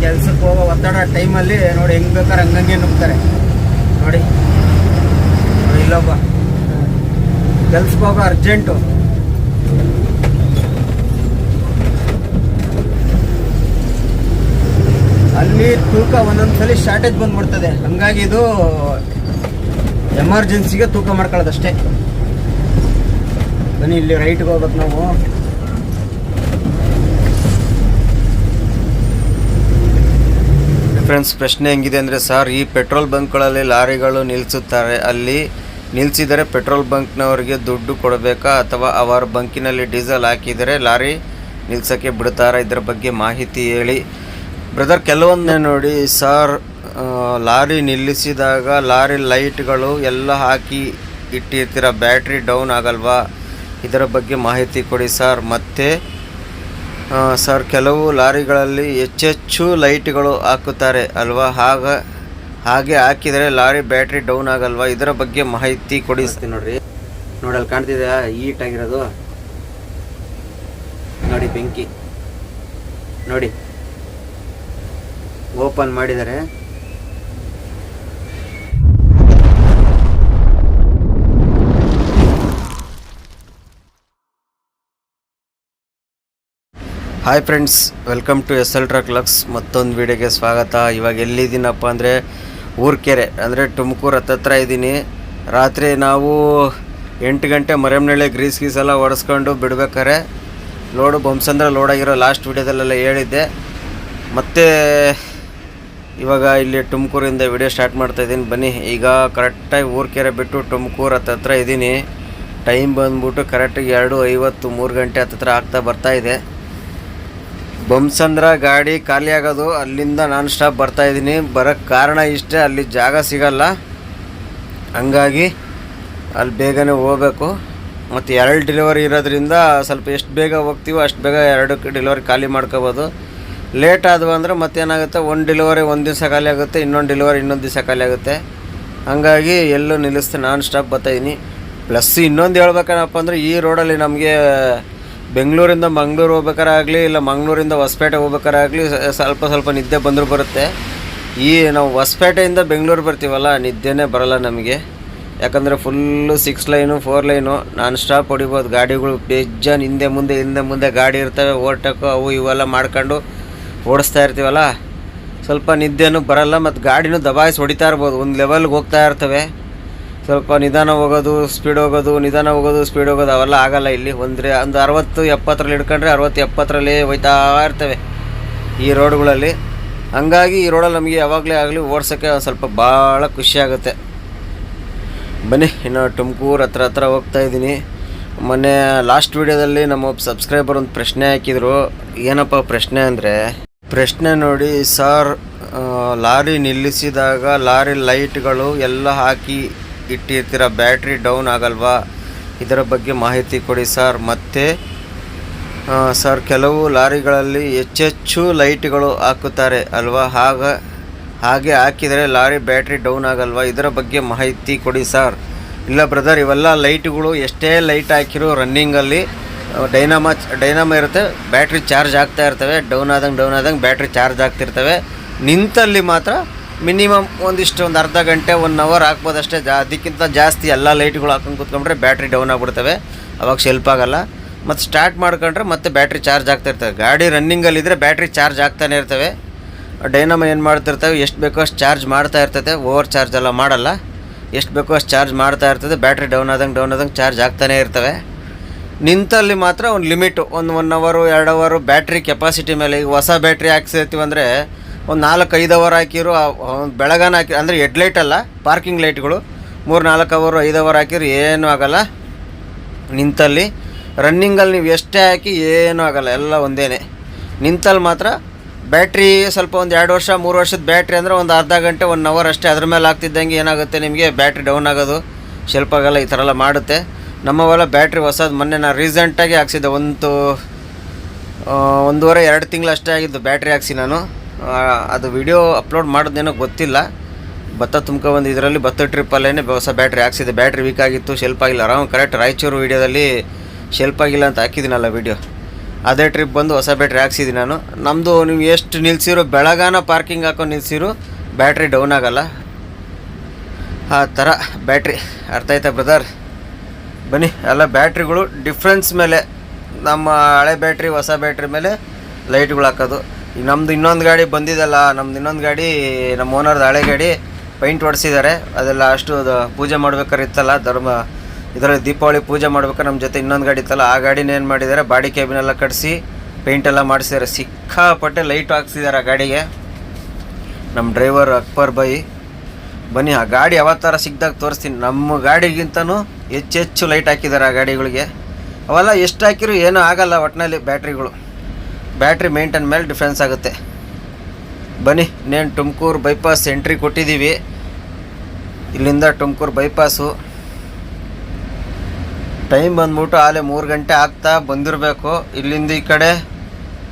ಕೆಲ್ಸಕ್ಕೆ ಹೋಗೋ ಒತ್ತಡ ಟೈಮಲ್ಲಿ ನೋಡಿ ಹೆಂಗ್ ಬೇಕಾದ್ರೆ ಹಂಗಂಗೆ ನುಗ್ತಾರೆ. ನೋಡಿ. ನೋಡಿ ಇಲ್ಲೊಬ್ಬ. ಕೆಲ್ಸಕ್ಕೆ ಹೋಗೋ ಅರ್ಜೆಂಟು. ಅಲ್ಲಿ ತೂಕ ಒಂದೊಂದ್ಸಲಿ ಶಾರ್ಟೇಜ್ ಬಂದ್ಬಿಡ್ತದೆ. ಹಂಗಾಗಿ ಇದು ಎಮರ್ಜೆನ್ಸಿಗೆ ತೂಕ ಮಾಡ್ಕೊಳ್ಳೋದಷ್ಟೇ. ಬನ್ನಿ, ಇಲ್ಲಿ ರೈಟ್ಗೆ ಹೋಗ್ಬೇಕು ನಾವು. ಫ್ರೆಂಡ್ಸ್ ಪ್ರಶ್ನೆ ಹೆಂಗಿದೆ ಅಂದರೆ, ಸರ್, ಈ ಪೆಟ್ರೋಲ್ ಬಂಕ್ಗಳಲ್ಲಿ ಲಾರಿಗಳು ನಿಲ್ಲಿಸುತ್ತಾರೆ ಅಲ್ಲಿ ನಿಲ್ಲಿಸಿದರೆ ಪೆಟ್ರೋಲ್ ಬಂಕ್ನವರಿಗೆ ದುಡ್ಡು ಕೊಡಬೇಕಾ? ಅಥವಾ ಅವರ ಬಂಕಿನಲ್ಲಿ ಡೀಸೆಲ್ ಹಾಕಿದರೆ ಲಾರಿ ನಿಲ್ಸೋಕ್ಕೆ ಬಿಡ್ತಾರಾ ಇದರ ಬಗ್ಗೆ ಮಾಹಿತಿ ಹೇಳಿ. ಬ್ರದರ್ ಕೆಲವೊಂದೇ ನೋಡಿ, ಸರ್ ಲಾರಿ ನಿಲ್ಲಿಸಿದಾಗ ಲಾರಿ ಲೈಟ್ಗಳು ಎಲ್ಲ ಹಾಕಿ ಇಟ್ಟಿರ್ತೀರ? ಬ್ಯಾಟ್ರಿ ಡೌನ್ ಆಗಲ್ವಾ? ಇದರ ಬಗ್ಗೆ ಮಾಹಿತಿ ಕೊಡಿ, ಸರ್. ಮತ್ತು ಸರ್, ಕೆಲವು ಲಾರಿಗಳಲ್ಲಿ ಹೆಚ್ಚೆಚ್ಚು ಲೈಟ್ಗಳು ಹಾಕುತ್ತಾರೆ ಅಲ್ವಾ? ಆಗ ಹಾಗೆ ಹಾಕಿದರೆ ಲಾರಿ ಬ್ಯಾಟ್ರಿ ಡೌನ್ ಆಗಲ್ವಾ? ಇದರ ಬಗ್ಗೆ ಮಾಹಿತಿ ಕೊಡಿ ನೋಡ್ರಿ. ನೋಡಿ, ಅಲ್ಲಿ ಕಾಣ್ತಿದೆ ಈಟ್ ಆಗಿರೋದು. ನೋಡಿ, ಬೆಂಕಿ. ನೋಡಿ. ಓಪನ್ ಮಾಡಿದ್ದಾರೆ. Hi friends welcome to S L truck lux ಮತ್ತೊಂದು ವಿಡಿಯೋಗೆ ಸ್ವಾಗತ. ಇವಾಗ ಎಲ್ಲಿದ್ದೀನಪ್ಪ ಅಂದರೆ ಊರ್ಕೆರೆ, ಅಂದರೆ ತುಮಕೂರು ಹತ್ತತ್ರ ಇದ್ದೀನಿ. ರಾತ್ರಿ ನಾವು ಎಂಟು ಗಂಟೆ ಮರೆಮನಳ್ಳಿ ಗ್ರೀಸ್ ಗೀಸ್ ಎಲ್ಲ ಹೊಡೆಸ್ಕೊಂಡು ಬಿಡ್ಬೇಕಾರೆ. ಲೋಡು ಲೋಡ್ ಆಗಿರೋ ಲಾಸ್ಟ್ ವಿಡಿಯೋದಲ್ಲೆಲ್ಲ ಹೇಳಿದ್ದೆ. ಮತ್ತೆ ಇವಾಗ ಇಲ್ಲಿ ತುಮಕೂರಿಂದ ವಿಡಿಯೋ ಸ್ಟಾರ್ಟ್ ಮಾಡ್ತಾ ಇದ್ದೀನಿ. ಬನ್ನಿ, ಈಗ ಕರೆಕ್ಟಾಗಿ ಊರ್ಕೆರೆ ಬಿಟ್ಟು ತುಮಕೂರು ಹತ್ತತ್ರ ಇದ್ದೀನಿ. ಟೈಮ್ ಬಂದ್ಬಿಟ್ಟು ಕರೆಕ್ಟಾಗಿ ಎರಡು ಐವತ್ತು ಮೂರು ಗಂಟೆ ಹತ್ತತ್ರ ಆಗ್ತಾ ಬರ್ತಾ ಇದೆ ಬೊಮ್ಸಂದ್ರ ಗಾಡಿ ಖಾಲಿ ಆಗೋದು ಅಲ್ಲಿಂದ ನಾನ್ ಸ್ಟಾಪ್ ಬರ್ತಾ ಇದ್ದೀನಿ. ಬರೋಕ್ಕೆ ಕಾರಣ ಇಷ್ಟೇ, ಅಲ್ಲಿ ಜಾಗ ಸಿಗಲ್ಲ. ಹಂಗಾಗಿ ಅಲ್ಲಿ ಬೇಗನೆ ಹೋಗಬೇಕು. ಮತ್ತು ಎರಡು ಡೆಲಿವರಿ ಇರೋದ್ರಿಂದ ಸ್ವಲ್ಪ ಎಷ್ಟು ಬೇಗ ಹೋಗ್ತೀವೋ ಅಷ್ಟು ಬೇಗ ಎರಡು ಡೆಲಿವರಿ ಖಾಲಿ ಮಾಡ್ಕೋಬೋದು. ಲೇಟ್ ಆದವು ಅಂದರೆ ಮತ್ತೇನಾಗುತ್ತೆ? ಒಂದು ಡೆಲಿವರಿ ಒಂದು ದಿವಸ ಖಾಲಿ ಆಗುತ್ತೆ, ಇನ್ನೊಂದು ಡೆಲಿವರಿ ಇನ್ನೊಂದು ದಿವಸ ಖಾಲಿ ಆಗುತ್ತೆ. ಹಂಗಾಗಿ ಎಲ್ಲೂ ನಿಲ್ಲಿಸ್ತೆ, ನಾನ್ ಸ್ಟಾಪ್ ಬರ್ತಾಯಿದ್ದೀನಿ ಪ್ಲಸ್ ಇನ್ನೊಂದು ಹೇಳ್ಬೇಕೇನಪ್ಪ ಅಂದರೆ ಈ ರೋಡಲ್ಲಿ ನಮಗೆ ಬೆಂಗಳೂರಿಂದ ಮಂಗಳೂರು ಹೋಗ್ಬೇಕಾರೆ ಆಗಲಿ ಇಲ್ಲ ಮಂಗಳೂರಿಂದ ಹೊಸಪೇಟೆ ಹೋಗ್ಬೇಕಾರೆ ಆಗಲಿ ಸ್ವಲ್ಪ ಸ್ವಲ್ಪ ನಿದ್ದೆ ಬಂದರೂ ಬರುತ್ತೆ. ಈ ನಾವು ಹೊಸಪೇಟೆಯಿಂದ ಬೆಂಗಳೂರು ಬರ್ತೀವಲ್ಲ, ನಿದ್ದೆನೇ ಬರಲ್ಲ ನಮಗೆ. ಯಾಕಂದರೆ full six line four line non stop ಹೊಡಿಬೋದು. ಗಾಡಿಗಳು ಬೇಜಾನ್ ಹಿಂದೆ ಮುಂದೆ ಹಿಂದೆ ಮುಂದೆ ಗಾಡಿ ಇರ್ತವೆ, ಓವರ್ಟೇಕು ಅವು ಇವೆಲ್ಲ ಮಾಡ್ಕೊಂಡು ಓಡಿಸ್ತಾ ಇರ್ತೀವಲ್ಲ. ಸ್ವಲ್ಪ ನಿದ್ದೆನೂ ಬರಲ್ಲ, ಮತ್ತು ಗಾಡಿನೂ ದಬಾಯಿಸಿ ಹೊಡಿತಾ ಇರ್ಬೋದು. ಒಂದು ಲೆವೆಲ್ಗೆ ಹೋಗ್ತಾ ಇರ್ತವೆ. ಸ್ವಲ್ಪ ನಿಧಾನ ಹೋಗೋದು ಸ್ಪೀಡ್ ಹೋಗೋದು, ನಿಧಾನ ಹೋಗೋದು ಸ್ಪೀಡ್ ಹೋಗೋದು ಅವೆಲ್ಲ ಆಗಲ್ಲ ಇಲ್ಲಿ. ಒಂದ್ರೆ ಒಂದು ಅರವತ್ತು, ಎಪ್ಪತ್ತರಲ್ಲಿ ಹಿಡ್ಕೊಂಡ್ರೆ ಅರವತ್ತು, ಎಪ್ಪತ್ತರಲ್ಲಿ ಹೋಯ್ತಾ ಇರ್ತವೆ ಈ ರೋಡ್ಗಳಲ್ಲಿ. ಹಂಗಾಗಿ ಈ ರೋಡಲ್ಲಿ ನಮಗೆ ಯಾವಾಗಲೇ ಆಗಲಿ ಓಡ್ಸೋಕ್ಕೆ ಒಂದು ಸ್ವಲ್ಪ ಭಾಳ ಖುಷಿಯಾಗುತ್ತೆ ಬನ್ನಿ, ಇನ್ನು ತುಮಕೂರು ಹತ್ರ ಹತ್ರ ಹೋಗ್ತಾ ಇದ್ದೀನಿ. ಮೊನ್ನೆ ಲಾಸ್ಟ್ ವಿಡಿಯೋದಲ್ಲಿ ನಮ್ಮ ಸಬ್ಸ್ಕ್ರೈಬರ್ ಒಂದು ಪ್ರಶ್ನೆ ಹಾಕಿದರು. ಏನಪ್ಪ ಪ್ರಶ್ನೆ ಅಂದರೆ, ಪ್ರಶ್ನೆ ನೋಡಿ, ಸರ್ ಲಾರಿ ನಿಲ್ಲಿಸಿದಾಗ ಲಾರಿ ಲೈಟ್ಗಳು ಎಲ್ಲ ಹಾಕಿ ಇಟ್ಟಿರ್ತೀರ? ಬ್ಯಾಟ್ರಿ ಡೌನ್ ಆಗಲ್ವಾ? ಇದರ ಬಗ್ಗೆ ಮಾಹಿತಿ ಕೊಡಿ ಸರ್. ಮತ್ತು ಸರ್, ಕೆಲವು ಲಾರಿಗಳಲ್ಲಿ ಹೆಚ್ಚೆಚ್ಚು ಲೈಟ್ಗಳು ಹಾಕುತ್ತಾರೆ ಅಲ್ವಾ? ಆಗ ಹಾಗೆ ಹಾಕಿದರೆ ಲಾರಿ ಬ್ಯಾಟ್ರಿ ಡೌನ್ ಆಗಲ್ವಾ? ಇದರ ಬಗ್ಗೆ ಮಾಹಿತಿ ಕೊಡಿ ಸರ್. ಇಲ್ಲ ಬ್ರದರ್, ಇವೆಲ್ಲ ಲೈಟ್ಗಳು ಎಷ್ಟೇ ಲೈಟ್ ಹಾಕಿರೋ ರನ್ನಿಂಗಲ್ಲಿ ಡೈನಾಮ ಡೈನಾಮ ಇರುತ್ತೆ, ಬ್ಯಾಟ್ರಿ ಚಾರ್ಜ್ ಆಗ್ತಾ ಇರ್ತವೆ. ಡೌನ್ ಆದಂಗೆ ಡೌನ್ ಆದಂಗೆ ಬ್ಯಾಟ್ರಿ ಚಾರ್ಜ್ ಆಗ್ತಿರ್ತವೆ. ನಿಂತಲ್ಲಿ ಮಾತ್ರ ಮಿನಿಮಮ್ ಒಂದಿಷ್ಟು ಒಂದು ಅರ್ಧ ಗಂಟೆ ಒನ್ ಅವರ್ ಹಾಕ್ಬೋದು ಅಷ್ಟೇ ಜಾ, ಅದಕ್ಕಿಂತ ಜಾಸ್ತಿ ಎಲ್ಲ ಲೈಟ್ಗಳು ಹಾಕೊಂಡು ಕೂತ್ಕೊಂಡ್ರೆ ಬ್ಯಾಟ್ರಿ ಡೌನ್ ಆಗಿಬಿಡ್ತವೆ. ಅವಾಗ ಶೆಲ್ಪ್ ಆಗೋಲ್ಲ. ಮತ್ತು ಸ್ಟಾರ್ಟ್ ಮಾಡ್ಕೊಂಡ್ರೆ ಮತ್ತೆ ಬ್ಯಾಟ್ರಿ ಚಾರ್ಜ್ ಆಗ್ತಾ ಇರ್ತವೆ. ಗಾಡಿ ರನ್ನಿಂಗಲ್ಲಿದ್ದರೆ ಬ್ಯಾಟ್ರಿ ಚಾರ್ಜ್ ಆಗ್ತಾನೆ ಇರ್ತವೆ. ಡೈನಮ ಏನು ಮಾಡ್ತಿರ್ತವೆ? ಎಷ್ಟು ಬೇಕೋ ಅಷ್ಟು ಚಾರ್ಜ್ ಮಾಡ್ತಾ ಇರ್ತದೆ. ಓವರ್ ಚಾರ್ಜ್ ಎಲ್ಲ ಮಾಡಲ್ಲ. ಎಷ್ಟು ಬೇಕೋ ಅಷ್ಟು ಚಾರ್ಜ್ ಮಾಡ್ತಾ ಇರ್ತದೆ. ಬ್ಯಾಟ್ರಿ ಡೌನ್ ಆದಂಗೆ ಡೌನ್ ಆದಂಗೆ ಚಾರ್ಜ್ ಆಗ್ತಾನೇ ಇರ್ತವೆ. ನಿಂತಲ್ಲಿ ಮಾತ್ರ ಒಂದು ಲಿಮಿಟು ಒಂದು ಒನ್ ಅವರು ಎರಡು ಅವರು ಬ್ಯಾಟ್ರಿ ಕೆಪಾಸಿಟಿ ಮೇಲೆ ಈಗ ಹೊಸ ಬ್ಯಾಟ್ರಿ ಹಾಕ್ಸಿರ್ತೀವಿ ಅಂದರೆ ಒಂದು ನಾಲ್ಕು ಐದು ಅವರ್ ಹಾಕಿರು ಬೆಳಗಾನ ಹಾಕಿ, ಅಂದರೆ ಹೆಡ್ಲೈಟ್ ಅಲ್ಲ ಪಾರ್ಕಿಂಗ್ ಲೈಟ್ಗಳು ಮೂರು ನಾಲ್ಕು ಅವರು ಐದು ಅವರ್ ಹಾಕಿರು, ಏನೂ ಆಗಲ್ಲ. ನಿಂತಲ್ಲಿ ರನ್ನಿಂಗಲ್ಲಿ ನೀವು ಎಷ್ಟೇ ಹಾಕಿ, ಏನೂ ಆಗಲ್ಲ, ಎಲ್ಲ ಒಂದೇ ನಿಂತಲ್ಲಿ ಮಾತ್ರ ಬ್ಯಾಟ್ರಿ ಸ್ವಲ್ಪ ಒಂದು ಎರಡು ವರ್ಷ, ಮೂರು ವರ್ಷದ ಬ್ಯಾಟ್ರಿ ಅಂದರೆ ಒಂದು ಅರ್ಧ ಗಂಟೆ ಒನ್ ಅವರ್ ಅಷ್ಟೇ ಅದ್ರ ಮೇಲೆ ಆಗ್ತಿದ್ದಂಗೆ ಏನಾಗುತ್ತೆ ನಿಮಗೆ? ಬ್ಯಾಟ್ರಿ ಡೌನ್ ಆಗೋದು ಶೆಲ್ಪ್ ಆಗಲ್ಲ, ಈ ಥರ ಎಲ್ಲ ಮಾಡುತ್ತೆ. ನಮ್ಮವೆಲ್ಲ ಬ್ಯಾಟ್ರಿ ಹೊಸದು ಮೊನ್ನೆ ನಾನು ರೀಸೆಂಟಾಗಿ ಹಾಕ್ಸಿದ್ದೆ, ಒಂದು ಒಂದೂವರೆ, ಎರಡು ತಿಂಗಳು ಅಷ್ಟೇ ಆಗಿದ್ದು ಬ್ಯಾಟ್ರಿ ಹಾಕ್ಸಿ ನಾನು. ಅದು ವಿಡಿಯೋ ಅಪ್ಲೋಡ್ ಮಾಡೋದೇನೋ ಗೊತ್ತಿಲ್ಲ. ಭತ್ತ ತುಂಬ್ಕೊಬಂದು ಇದರಲ್ಲಿ ಭತ್ತ ಟ್ರಿಪ್ಪಲ್ಲೇ ಹೊಸ ಬ್ಯಾಟ್ರಿ ಹಾಕ್ಸಿದೆ. ಬ್ಯಾಟ್ರಿ ವೀಕ್ ಆಗಿತ್ತು ಶೆಲ್ಪ್ ಆಗಿಲ್ಲ. ಆರಾಮ್ ಕರೆಕ್ಟ್ ರಾಯಚೂರು ವೀಡಿಯೋದಲ್ಲಿ ಶೆಲ್ಪ್ ಆಗಿಲ್ಲ ಅಂತ ಹಾಕಿದ್ದೀನಲ್ಲ ವಿಡಿಯೋ ಅದೇ ಟ್ರಿಪ್ ಬಂದು ಹೊಸ ಬ್ಯಾಟ್ರಿ ಹಾಕ್ಸಿದ್ದೀನಿ ನಾನು. ನಮ್ಮದು ನೀವು ಎಷ್ಟು ನಿಲ್ಸಿರೋ ಬೆಳಗಾನ ಪಾರ್ಕಿಂಗ್ ಹಾಕೊಂಡು ನಿಲ್ಸಿರೋ ಬ್ಯಾಟ್ರಿ ಡೌನ್ ಆಗಲ್ಲ. ಆ ಥರ ಬ್ಯಾಟ್ರಿ ಅರ್ಥ ಆಯ್ತಾ ಬ್ರದರ್ ಬನ್ನಿ, ಎಲ್ಲ ಬ್ಯಾಟ್ರಿಗಳು ಡಿಫ್ರೆನ್ಸ್ ಮೇಲೆ, ನಮ್ಮ ಹಳೆ ಬ್ಯಾಟ್ರಿ ಹೊಸ ಬ್ಯಾಟ್ರಿ ಮೇಲೆ ಲೈಟ್ಗಳು ಹಾಕೋದು. ಈಗ ಇನ್ನೊಂದು ಗಾಡಿ ಬಂದಿದ್ದಲ್ಲ ನಮ್ದು ಇನ್ನೊಂದು ಗಾಡಿ, ನಮ್ಮ ಓನರ್ದು ಹಳೆ ಗಾಡಿ ಪೈಂಟ್ ಹೊಡೆಸಿದ್ದಾರೆ ಅದೆಲ್ಲ ಅಷ್ಟು ಪೂಜೆ ಮಾಡ್ಬೇಕಾದ್ರೆ ಇತ್ತಲ್ಲ, ಧರ್ಮ, ಇದರಲ್ಲಿ ದೀಪಾವಳಿ ಪೂಜೆ ಮಾಡ್ಬೇಕಾದ್ರೆ ನಮ್ಮ ಜೊತೆ ಇನ್ನೊಂದು ಗಾಡಿ ಇತ್ತಲ್ಲ, ಆ ಗಾಡಿನ ಏನು ಮಾಡಿದ್ದಾರೆ ಬಾಡಿ ಕ್ಯಾಬಿನ್ ಎಲ್ಲ ಕಟ್ಸಿ ಪೇಂಟ್ ಎಲ್ಲ ಮಾಡಿಸಿದ್ದಾರೆ ಸಿಕ್ಕಾಪಟ್ಟೆ ಲೈಟ್ ಹಾಕ್ಸಿದ್ದಾರೆ ಆ ಗಾಡಿಗೆ. ನಮ್ಮ ಡ್ರೈವರ್ ಅಕ್ಬರ್ ಬೈ, ಬನ್ನಿ, ಆ ಗಾಡಿ ಯಾವತ್ತಾರ ಸಿಗ್ದಾಗ ತೋರಿಸ್ತೀನಿ. ನಮ್ಮ ಗಾಡಿಗಿಂತನೂ ಹೆಚ್ಚು ಹೆಚ್ಚು ಲೈಟ್ ಹಾಕಿದ್ದಾರೆ ಆ ಗಾಡಿಗಳಿಗೆ. ಅವೆಲ್ಲ ಎಷ್ಟು ಹಾಕಿರೂ ಏನೂ ಆಗಲ್ಲ ಒಟ್ಟಿನಲ್ಲಿ ಬ್ಯಾಟ್ರಿಗಳು. ಬ್ಯಾಟ್ರಿ ಮೇಂಟೈನ್ ಮೇಲೆ ಡಿಫ್ರೆನ್ಸ್ ಆಗುತ್ತೆ. ಬನ್ನಿ, ಇನ್ನೇನು ತುಮಕೂರು ಬೈಪಾಸ್ ಎಂಟ್ರಿ ಕೊಟ್ಟಿದ್ದೀವಿ. ಇಲ್ಲಿಂದ ತುಮಕೂರು ಬೈಪಾಸು. ಟೈಮ್ ಬಂದ್ಬಿಟ್ಟು ಆಲೆ ಮೂರು ಗಂಟೆ ಆಗ್ತಾ ಬಂದಿರಬೇಕು. ಇಲ್ಲಿಂದ ಈ ಕಡೆ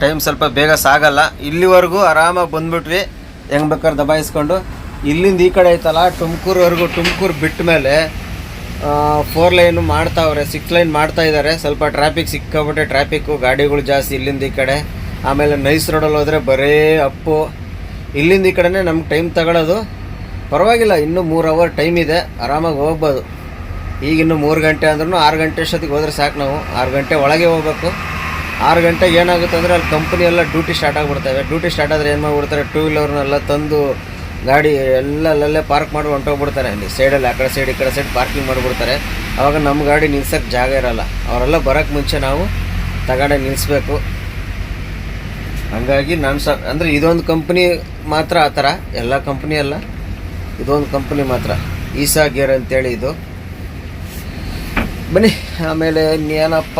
ಟೈಮ್ ಸ್ವಲ್ಪ ಬೇಗ ಸಾಗಲ್ಲ. ಇಲ್ಲಿವರೆಗೂ ಆರಾಮಾಗಿ ಬಂದ್ಬಿಟ್ವಿ. ಹೆಂಗೆ ಬೇಕಾದ್ರೆ ದಬಾಯಿಸ್ಕೊಂಡು. ಇಲ್ಲಿಂದ ಈ ಕಡೆ ಐತಲ್ಲ ತುಮಕೂರುವರೆಗೂ ತುಮಕೂರು ಬಿಟ್ಟ ಮೇಲೆ ಫೋರ್ ಲೈನು ಮಾಡ್ತಾವ್ರೆ ಸಿಕ್ಸ್ ಲೈನ್ ಮಾಡ್ತಾ ಇದ್ದಾರೆ. ಸ್ವಲ್ಪ ಟ್ರಾಫಿಕ್ ಸಿಕ್ಕಾಬಿಟ್ಟೆ ಟ್ರಾಫಿಕ್ಕು ಗಾಡಿಗಳು ಜಾಸ್ತಿ ಇಲ್ಲಿಂದ ಈ ಕಡೆ. ಆಮೇಲೆ ನೈಸ್ ರೋಡಲ್ಲಿ ಹೋದರೆ ಬರೇ ಅಪ್ಪು. ಇಲ್ಲಿಂದ ಈ ಕಡೆನೇ ನಮ್ಗೆ ಟೈಮ್ ತಗೊಳ್ಳೋದು ಪರವಾಗಿಲ್ಲ, ಇನ್ನೂ ಮೂರು ಅವರ್ ಟೈಮ್ ಇದೆ, ಆರಾಮಾಗಿ ಹೋಗ್ಬೋದು. ಈಗಿನ್ನು ಮೂರು ಗಂಟೆ ಅಂದ್ರೂ ಆರು ಗಂಟೆ ಅಷ್ಟೊತ್ತಿಗೆ ಹೋದ್ರೆ ಸಾಕು ನಾವು. ಆರು ಗಂಟೆ ಒಳಗೆ ಹೋಗ್ಬೇಕು. ಆರು ಗಂಟೆಗೆ ಏನಾಗುತ್ತೆ ಅಂದರೆ ಅಲ್ಲಿ ಕಂಪ್ನಿ ಎಲ್ಲ ಡ್ಯೂಟಿ ಸ್ಟಾರ್ಟ್ ಆಗಿಬಿಡ್ತವೆ. ಡ್ಯೂಟಿ ಸ್ಟಾರ್ಟ್ ಆದರೆ ಏನು ಮಾಡಿಬಿಡ್ತಾರೆ ಟೂ ವೀಲರ್ನೆಲ್ಲ ತಂದು ಗಾಡಿ ಎಲ್ಲ ಅಲ್ಲಲ್ಲೇ ಪಾರ್ಕ್ ಮಾಡಿ ಹೊಂಟೋಗ್ಬಿಡ್ತಾರೆ. ಅಲ್ಲಿ ಸೈಡಲ್ಲಿ ಆ ಕಡೆ ಸೈಡ್ ಈ ಕಡೆ ಸೈಡ್ ಪಾರ್ಕಿಂಗ್ ಮಾಡಿಬಿಡ್ತಾರೆ. ಆವಾಗ ನಮ್ಮ ಗಾಡಿ ನಿಲ್ಸೋಕ್ಕೆ ಜಾಗ ಇರೋಲ್ಲ. ಅವರೆಲ್ಲ ಬರೋಕ್ಕೆ ಮುಂಚೆ ನಾವು ತಗಡೆ ನಿಲ್ಲಿಸ್ಬೇಕು ಹಂಗಾಗಿ ನಾನು ಸ, ಅಂದರೆ ಇದೊಂದು ಕಂಪ್ನಿ ಮಾತ್ರ ಆ ಥರ ಎಲ್ಲ ಕಂಪ್ನಿ ಅಲ್ಲ, ಇದೊಂದು ಕಂಪ್ನಿ ಮಾತ್ರ. ಈಸಾ ಗೇರ್ ಅಂತೇಳಿ ಇದು. ಬನ್ನಿ, ಆಮೇಲೆ ಇನ್ನೇನಪ್ಪ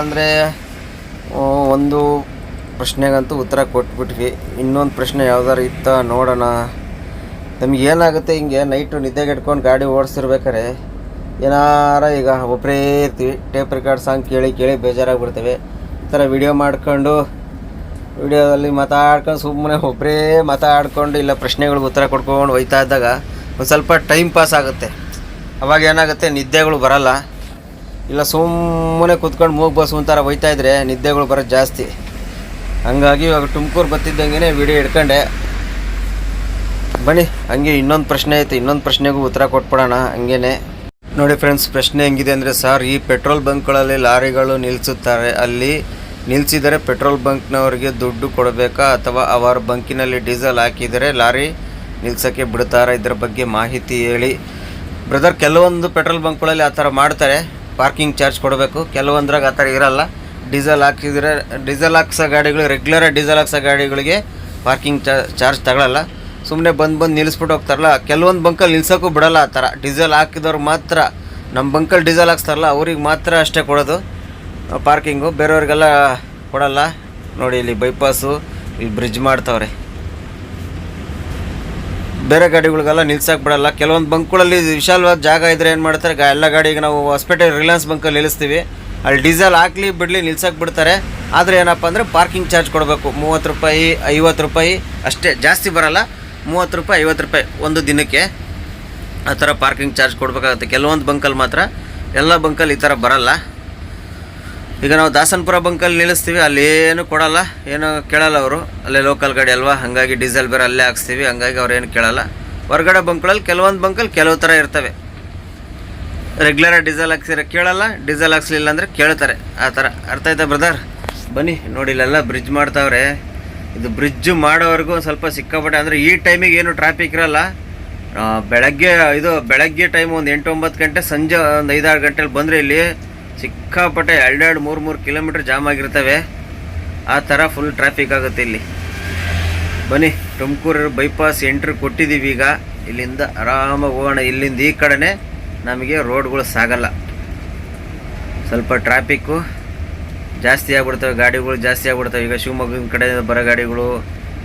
ಅಂದರೆ ಒಂದು ಪ್ರಶ್ನೆಗಂತೂ ಉತ್ತರ ಕೊಟ್ಬಿಟ್ವಿ. ಇನ್ನೊಂದು ಪ್ರಶ್ನೆ ಯಾವ್ದಾರು ಇತ್ತ ನೋಡೋಣ. ನಮ್ಗೆ ಏನಾಗುತ್ತೆ ಹಿಂಗೆ ನೈಟು ನಿದ್ದೆಗೆ ಇಟ್ಕೊಂಡು ಗಾಡಿ ಓಡಿಸಿರ್ಬೇಕಾರೆ ಏನಾರ ಈಗ ಒಬ್ಬರೇ ಇರ್ತೀವಿ ಟೇಪ್ ರೆಕಾರ್ಡ್ ಸಾಂಗ್ ಕೇಳಿ ಕೇಳಿ ಬೇಜಾರಾಗಿಬಿಡ್ತೇವೆ. ಈ ಥರ ವಿಡಿಯೋ ಮಾಡ್ಕೊಂಡು ವಿಡಿಯೋದಲ್ಲಿ ಮಾತಾಡ್ಕೊಂಡು ಸುಮ್ಮನೆ ಒಬ್ಬರೇ ಮಾತಾಡ್ಕೊಂಡು ಇಲ್ಲ ಪ್ರಶ್ನೆಗಳಿಗೆ ಉತ್ತರ ಕೊಡ್ಕೊಂಡು ಹೋಯ್ತಾ ಇದ್ದಾಗ ಒಂದು ಸ್ವಲ್ಪ ಟೈಮ್ ಪಾಸ್ ಆಗುತ್ತೆ. ಅವಾಗ ಏನಾಗುತ್ತೆ? ನಿದ್ದೆಗಳು ಬರಲ್ಲ. ಇಲ್ಲ ಸುಮ್ಮನೆ ಕೂತ್ಕೊಂಡು ಮೂಗು ಬಸ್ ಒಂಥರ ಹೋಯ್ತಾ ಇದ್ರೆ ನಿದ್ದೆಗಳು ಬರೋದು ಜಾಸ್ತಿ. ಹಂಗಾಗಿ ಇವಾಗ ತುಮಕೂರು ಬರ್ತಿದ್ದಂಗೆ ವಿಡಿಯೋ ಇಟ್ಕೊಂಡೆ ಬನ್ನಿ, ಹಂಗೆ ಇನ್ನೊಂದು ಪ್ರಶ್ನೆ ಐತೆ. ಇನ್ನೊಂದು ಪ್ರಶ್ನೆಗೂ ಉತ್ತರ ಕೊಟ್ಬಿಡೋಣ ಹಂಗೇನೆ. ನೋಡಿ ಫ್ರೆಂಡ್ಸ್ ಪ್ರಶ್ನೆ ಹೆಂಗಿದೆ ಅಂದರೆ, ಸರ್, ಈ ಪೆಟ್ರೋಲ್ ಬಂಕ್ಗಳಲ್ಲಿ ಲಾರಿಗಳು ನಿಲ್ಲಿಸುತ್ತಾರೆ ಅಲ್ಲಿ ನಿಲ್ಲಿಸಿದರೆ ಪೆಟ್ರೋಲ್ ಬಂಕ್ನವರಿಗೆ ದುಡ್ಡು ಕೊಡಬೇಕಾ ಅಥವಾ ಅವರ ಬಂಕಿನಲ್ಲಿ ಡೀಸೆಲ್ ಹಾಕಿದರೆ ಲಾರಿ ನಿಲ್ಸೋಕ್ಕೆ ಬಿಡ್ತಾರಾ ಇದರ ಬಗ್ಗೆ ಮಾಹಿತಿ ಹೇಳಿ. ಬ್ರದರ್, ಕೆಲವೊಂದು ಪೆಟ್ರೋಲ್ ಬಂಕ್ಗಳಲ್ಲಿ ಆ ಥರ ಮಾಡ್ತಾರೆ. ಪಾರ್ಕಿಂಗ್ ಚಾರ್ಜ್ ಕೊಡಬೇಕು. ಕೆಲವೊಂದ್ರಾಗ ಆ ಥರ ಇರಲ್ಲ. ಡೀಸೆಲ್ ಹಾಕಿದರೆ, ಡೀಸೆಲ್ ಹಾಕ್ಸೋ ಗಾಡಿಗಳು, ರೆಗ್ಯುಲರ್ ಡೀಸೆಲ್ ಹಾಕ್ಸೋ ಗಾಡಿಗಳಿಗೆ ಪಾರ್ಕಿಂಗ್ ಚಾರ್ಜ್ ತಗೊಳ್ಳಲ್ಲ ಸುಮ್ಮನೆ ಬಂದು ಬಂದು ನಿಲ್ಲಿಸ್ಬಿಟ್ಟು ಹೋಗ್ತಾರಲ್ಲ. ಕೆಲವೊಂದು ಬಂಕಲ್ಲಿ ನಿಲ್ಸೋಕ್ಕೂ ಬಿಡಲ್ಲ ಆ ಥರ. ಡೀಸೆಲ್ ಹಾಕಿದವ್ರು ಮಾತ್ರ ನಮ್ಮ ಬಂಕಲ್ಲಿ ಡೀಸೆಲ್ ಹಾಕ್ಸ್ತಾರಲ್ಲ, ಅವ್ರಿಗೆ ಮಾತ್ರ ಅಷ್ಟೇ ಕೊಡೋದು. ಪಾರ್ಕಿಂಗು ಬೇರೆಯವ್ರಿಗೆಲ್ಲ ಕೊಡಲ್ಲ. ನೋಡಿ ಇಲ್ಲಿ ಬೈಪಾಸು ಇಲ್ಲಿ ಬ್ರಿಡ್ಜ್ ಮಾಡ್ತಾವ್ರೆ. ಬೇರೆ ಗಾಡಿಗಳಿಗೆಲ್ಲ ನಿಲ್ಸಕ್ಕೆ ಬಿಡಲ್ಲ. ಕೆಲವೊಂದು ಬಂಕ್ಗಳಲ್ಲಿ ವಿಶಾಲವಾದ ಜಾಗ ಇದ್ರೆ ಏನು ಮಾಡ್ತಾರೆ? ಎಲ್ಲ ಗಾಡಿಗೆ ನಾವು ಹೊಸಪೇಟೆ ರಿಲಯನ್ಸ್ ಬಂಕಲ್ಲಿ ನಿಲ್ಲಿಸ್ತೀವಿ. ಅಲ್ಲಿ ಡೀಸೆಲ್ ಹಾಕ್ಲಿ ಬಿಡಲಿ ನಿಲ್ಸಕ್ಕೆ ಬಿಡ್ತಾರೆ. ಆದರೆ ಏನಪ್ಪ ಅಂದರೆ ಪಾರ್ಕಿಂಗ್ ಚಾರ್ಜ್ ಕೊಡಬೇಕು. ಮೂವತ್ತು ರೂಪಾಯಿ, ಐವತ್ತು ರೂಪಾಯಿ ಅಷ್ಟೇ. ಜಾಸ್ತಿ ಬರಲ್ಲ. ಮೂವತ್ತು ರೂಪಾಯಿ, ಐವತ್ತು ರೂಪಾಯಿ ಒಂದು ದಿನಕ್ಕೆ ಆ ಥರ ಪಾರ್ಕಿಂಗ್ ಚಾರ್ಜ್ ಕೊಡಬೇಕಾಗುತ್ತೆ. ಕೆಲವೊಂದು ಬಂಕಲ್ಲಿ ಮಾತ್ರ. ಎಲ್ಲ ಬಂಕಲ್ಲಿ ಈ ಥರ ಬರಲ್ಲ. ಈಗ ನಾವು ದಾಸನ್ಪುರ ಬಂಕಲ್ಲಿ ನಿಲ್ಲಿಸ್ತೀವಿ, ಅಲ್ಲಿ ಏನು ಕೊಡಲ್ಲ, ಏನು ಕೇಳಲ್ಲ ಅವರು. ಅಲ್ಲೇ ಲೋಕಲ್ ಗಾಡಿ ಅಲ್ವಾ? ಹಾಗಾಗಿ ಡೀಸೆಲ್ ಬೇರೆ ಅಲ್ಲೇ ಹಾಕ್ಸ್ತೀವಿ, ಹಂಗಾಗಿ ಅವ್ರು ಏನು ಕೇಳಲ್ಲ. ಹೊರಗಡೆ ಬಂಕ್ಗಳಲ್ಲಿ ಕೆಲವೊಂದು ಬಂಕಲ್ಲಿ ಕೆಲವು ಥರ ಇರ್ತವೆ. ರೆಗ್ಯುಲರ್ ಡೀಸೆಲ್ ಹಾಕ್ಸಿದ್ರೆ ಕೇಳಲ್ಲ ಡೀಸೆಲ್ ಹಾಕ್ಸ್ಲಿಲ್ಲ ಅಂದರೆ ಕೇಳ್ತಾರೆ. ಆ ಥರ. ಅರ್ಥ ಆಯ್ತಾ ಬ್ರದರ್ ಬನ್ನಿ, ನೋಡಿ, ಇಲ್ಲೆಲ್ಲ ಬ್ರಿಡ್ಜ್ ಮಾಡ್ತಾವ್ರೆ. ಇದು ಬ್ರಿಡ್ಜ್ ಮಾಡೋವರೆಗೂ ಸ್ವಲ್ಪ ಸಿಕ್ಕಾಪಟ್ಟೆ, ಅಂದರೆ ಈ ಟೈಮಿಗೆ ಏನು ಟ್ರಾಫಿಕ್ ಇರಲ್ಲ. ಬೆಳಗ್ಗೆ, ಇದು ಬೆಳಗ್ಗೆ ಟೈಮ್ ಒಂದು ಎಂಟು ಒಂಬತ್ತು ಗಂಟೆ, ಸಂಜೆ ಒಂದು ಐದಾರು ಗಂಟೆಲಿ ಬಂದರೆ ಇಲ್ಲಿ ಸಿಕ್ಕಾಪಟ್ಟೆ ಎರಡೆರಡು, ಮೂರು ಮೂರು ಕಿಲೋಮೀಟ್ರ್ ಜಾಮ್ ಆಗಿರ್ತವೆ. ಆ ಥರ ಫುಲ್ ಟ್ರಾಫಿಕ್ ಆಗುತ್ತೆ ಇಲ್ಲಿ. ಬನ್ನಿ, ತುಮಕೂರು ಬೈಪಾಸ್ ಎಂಟ್ರಿ ಕೊಟ್ಟಿದ್ದೀವಿ ಈಗ. ಇಲ್ಲಿಂದ ಆರಾಮಾಗಿ ಹೋಗೋಣ. ಇಲ್ಲಿಂದ ಈ ಕಡೆನೇ ನಮಗೆ ರೋಡ್ಗಳು ಸಾಗಲ್ಲ. ಸ್ವಲ್ಪ ಟ್ರಾಫಿಕ್ಕು ಜಾಸ್ತಿ ಆಗ್ಬಿಡ್ತವೆ, ಗಾಡಿಗಳು ಜಾಸ್ತಿ ಆಗ್ಬಿಡ್ತವೆ. ಈಗ ಶಿವಮೊಗ್ಗದ ಕಡೆ ಬರೋ ಗಾಡಿಗಳು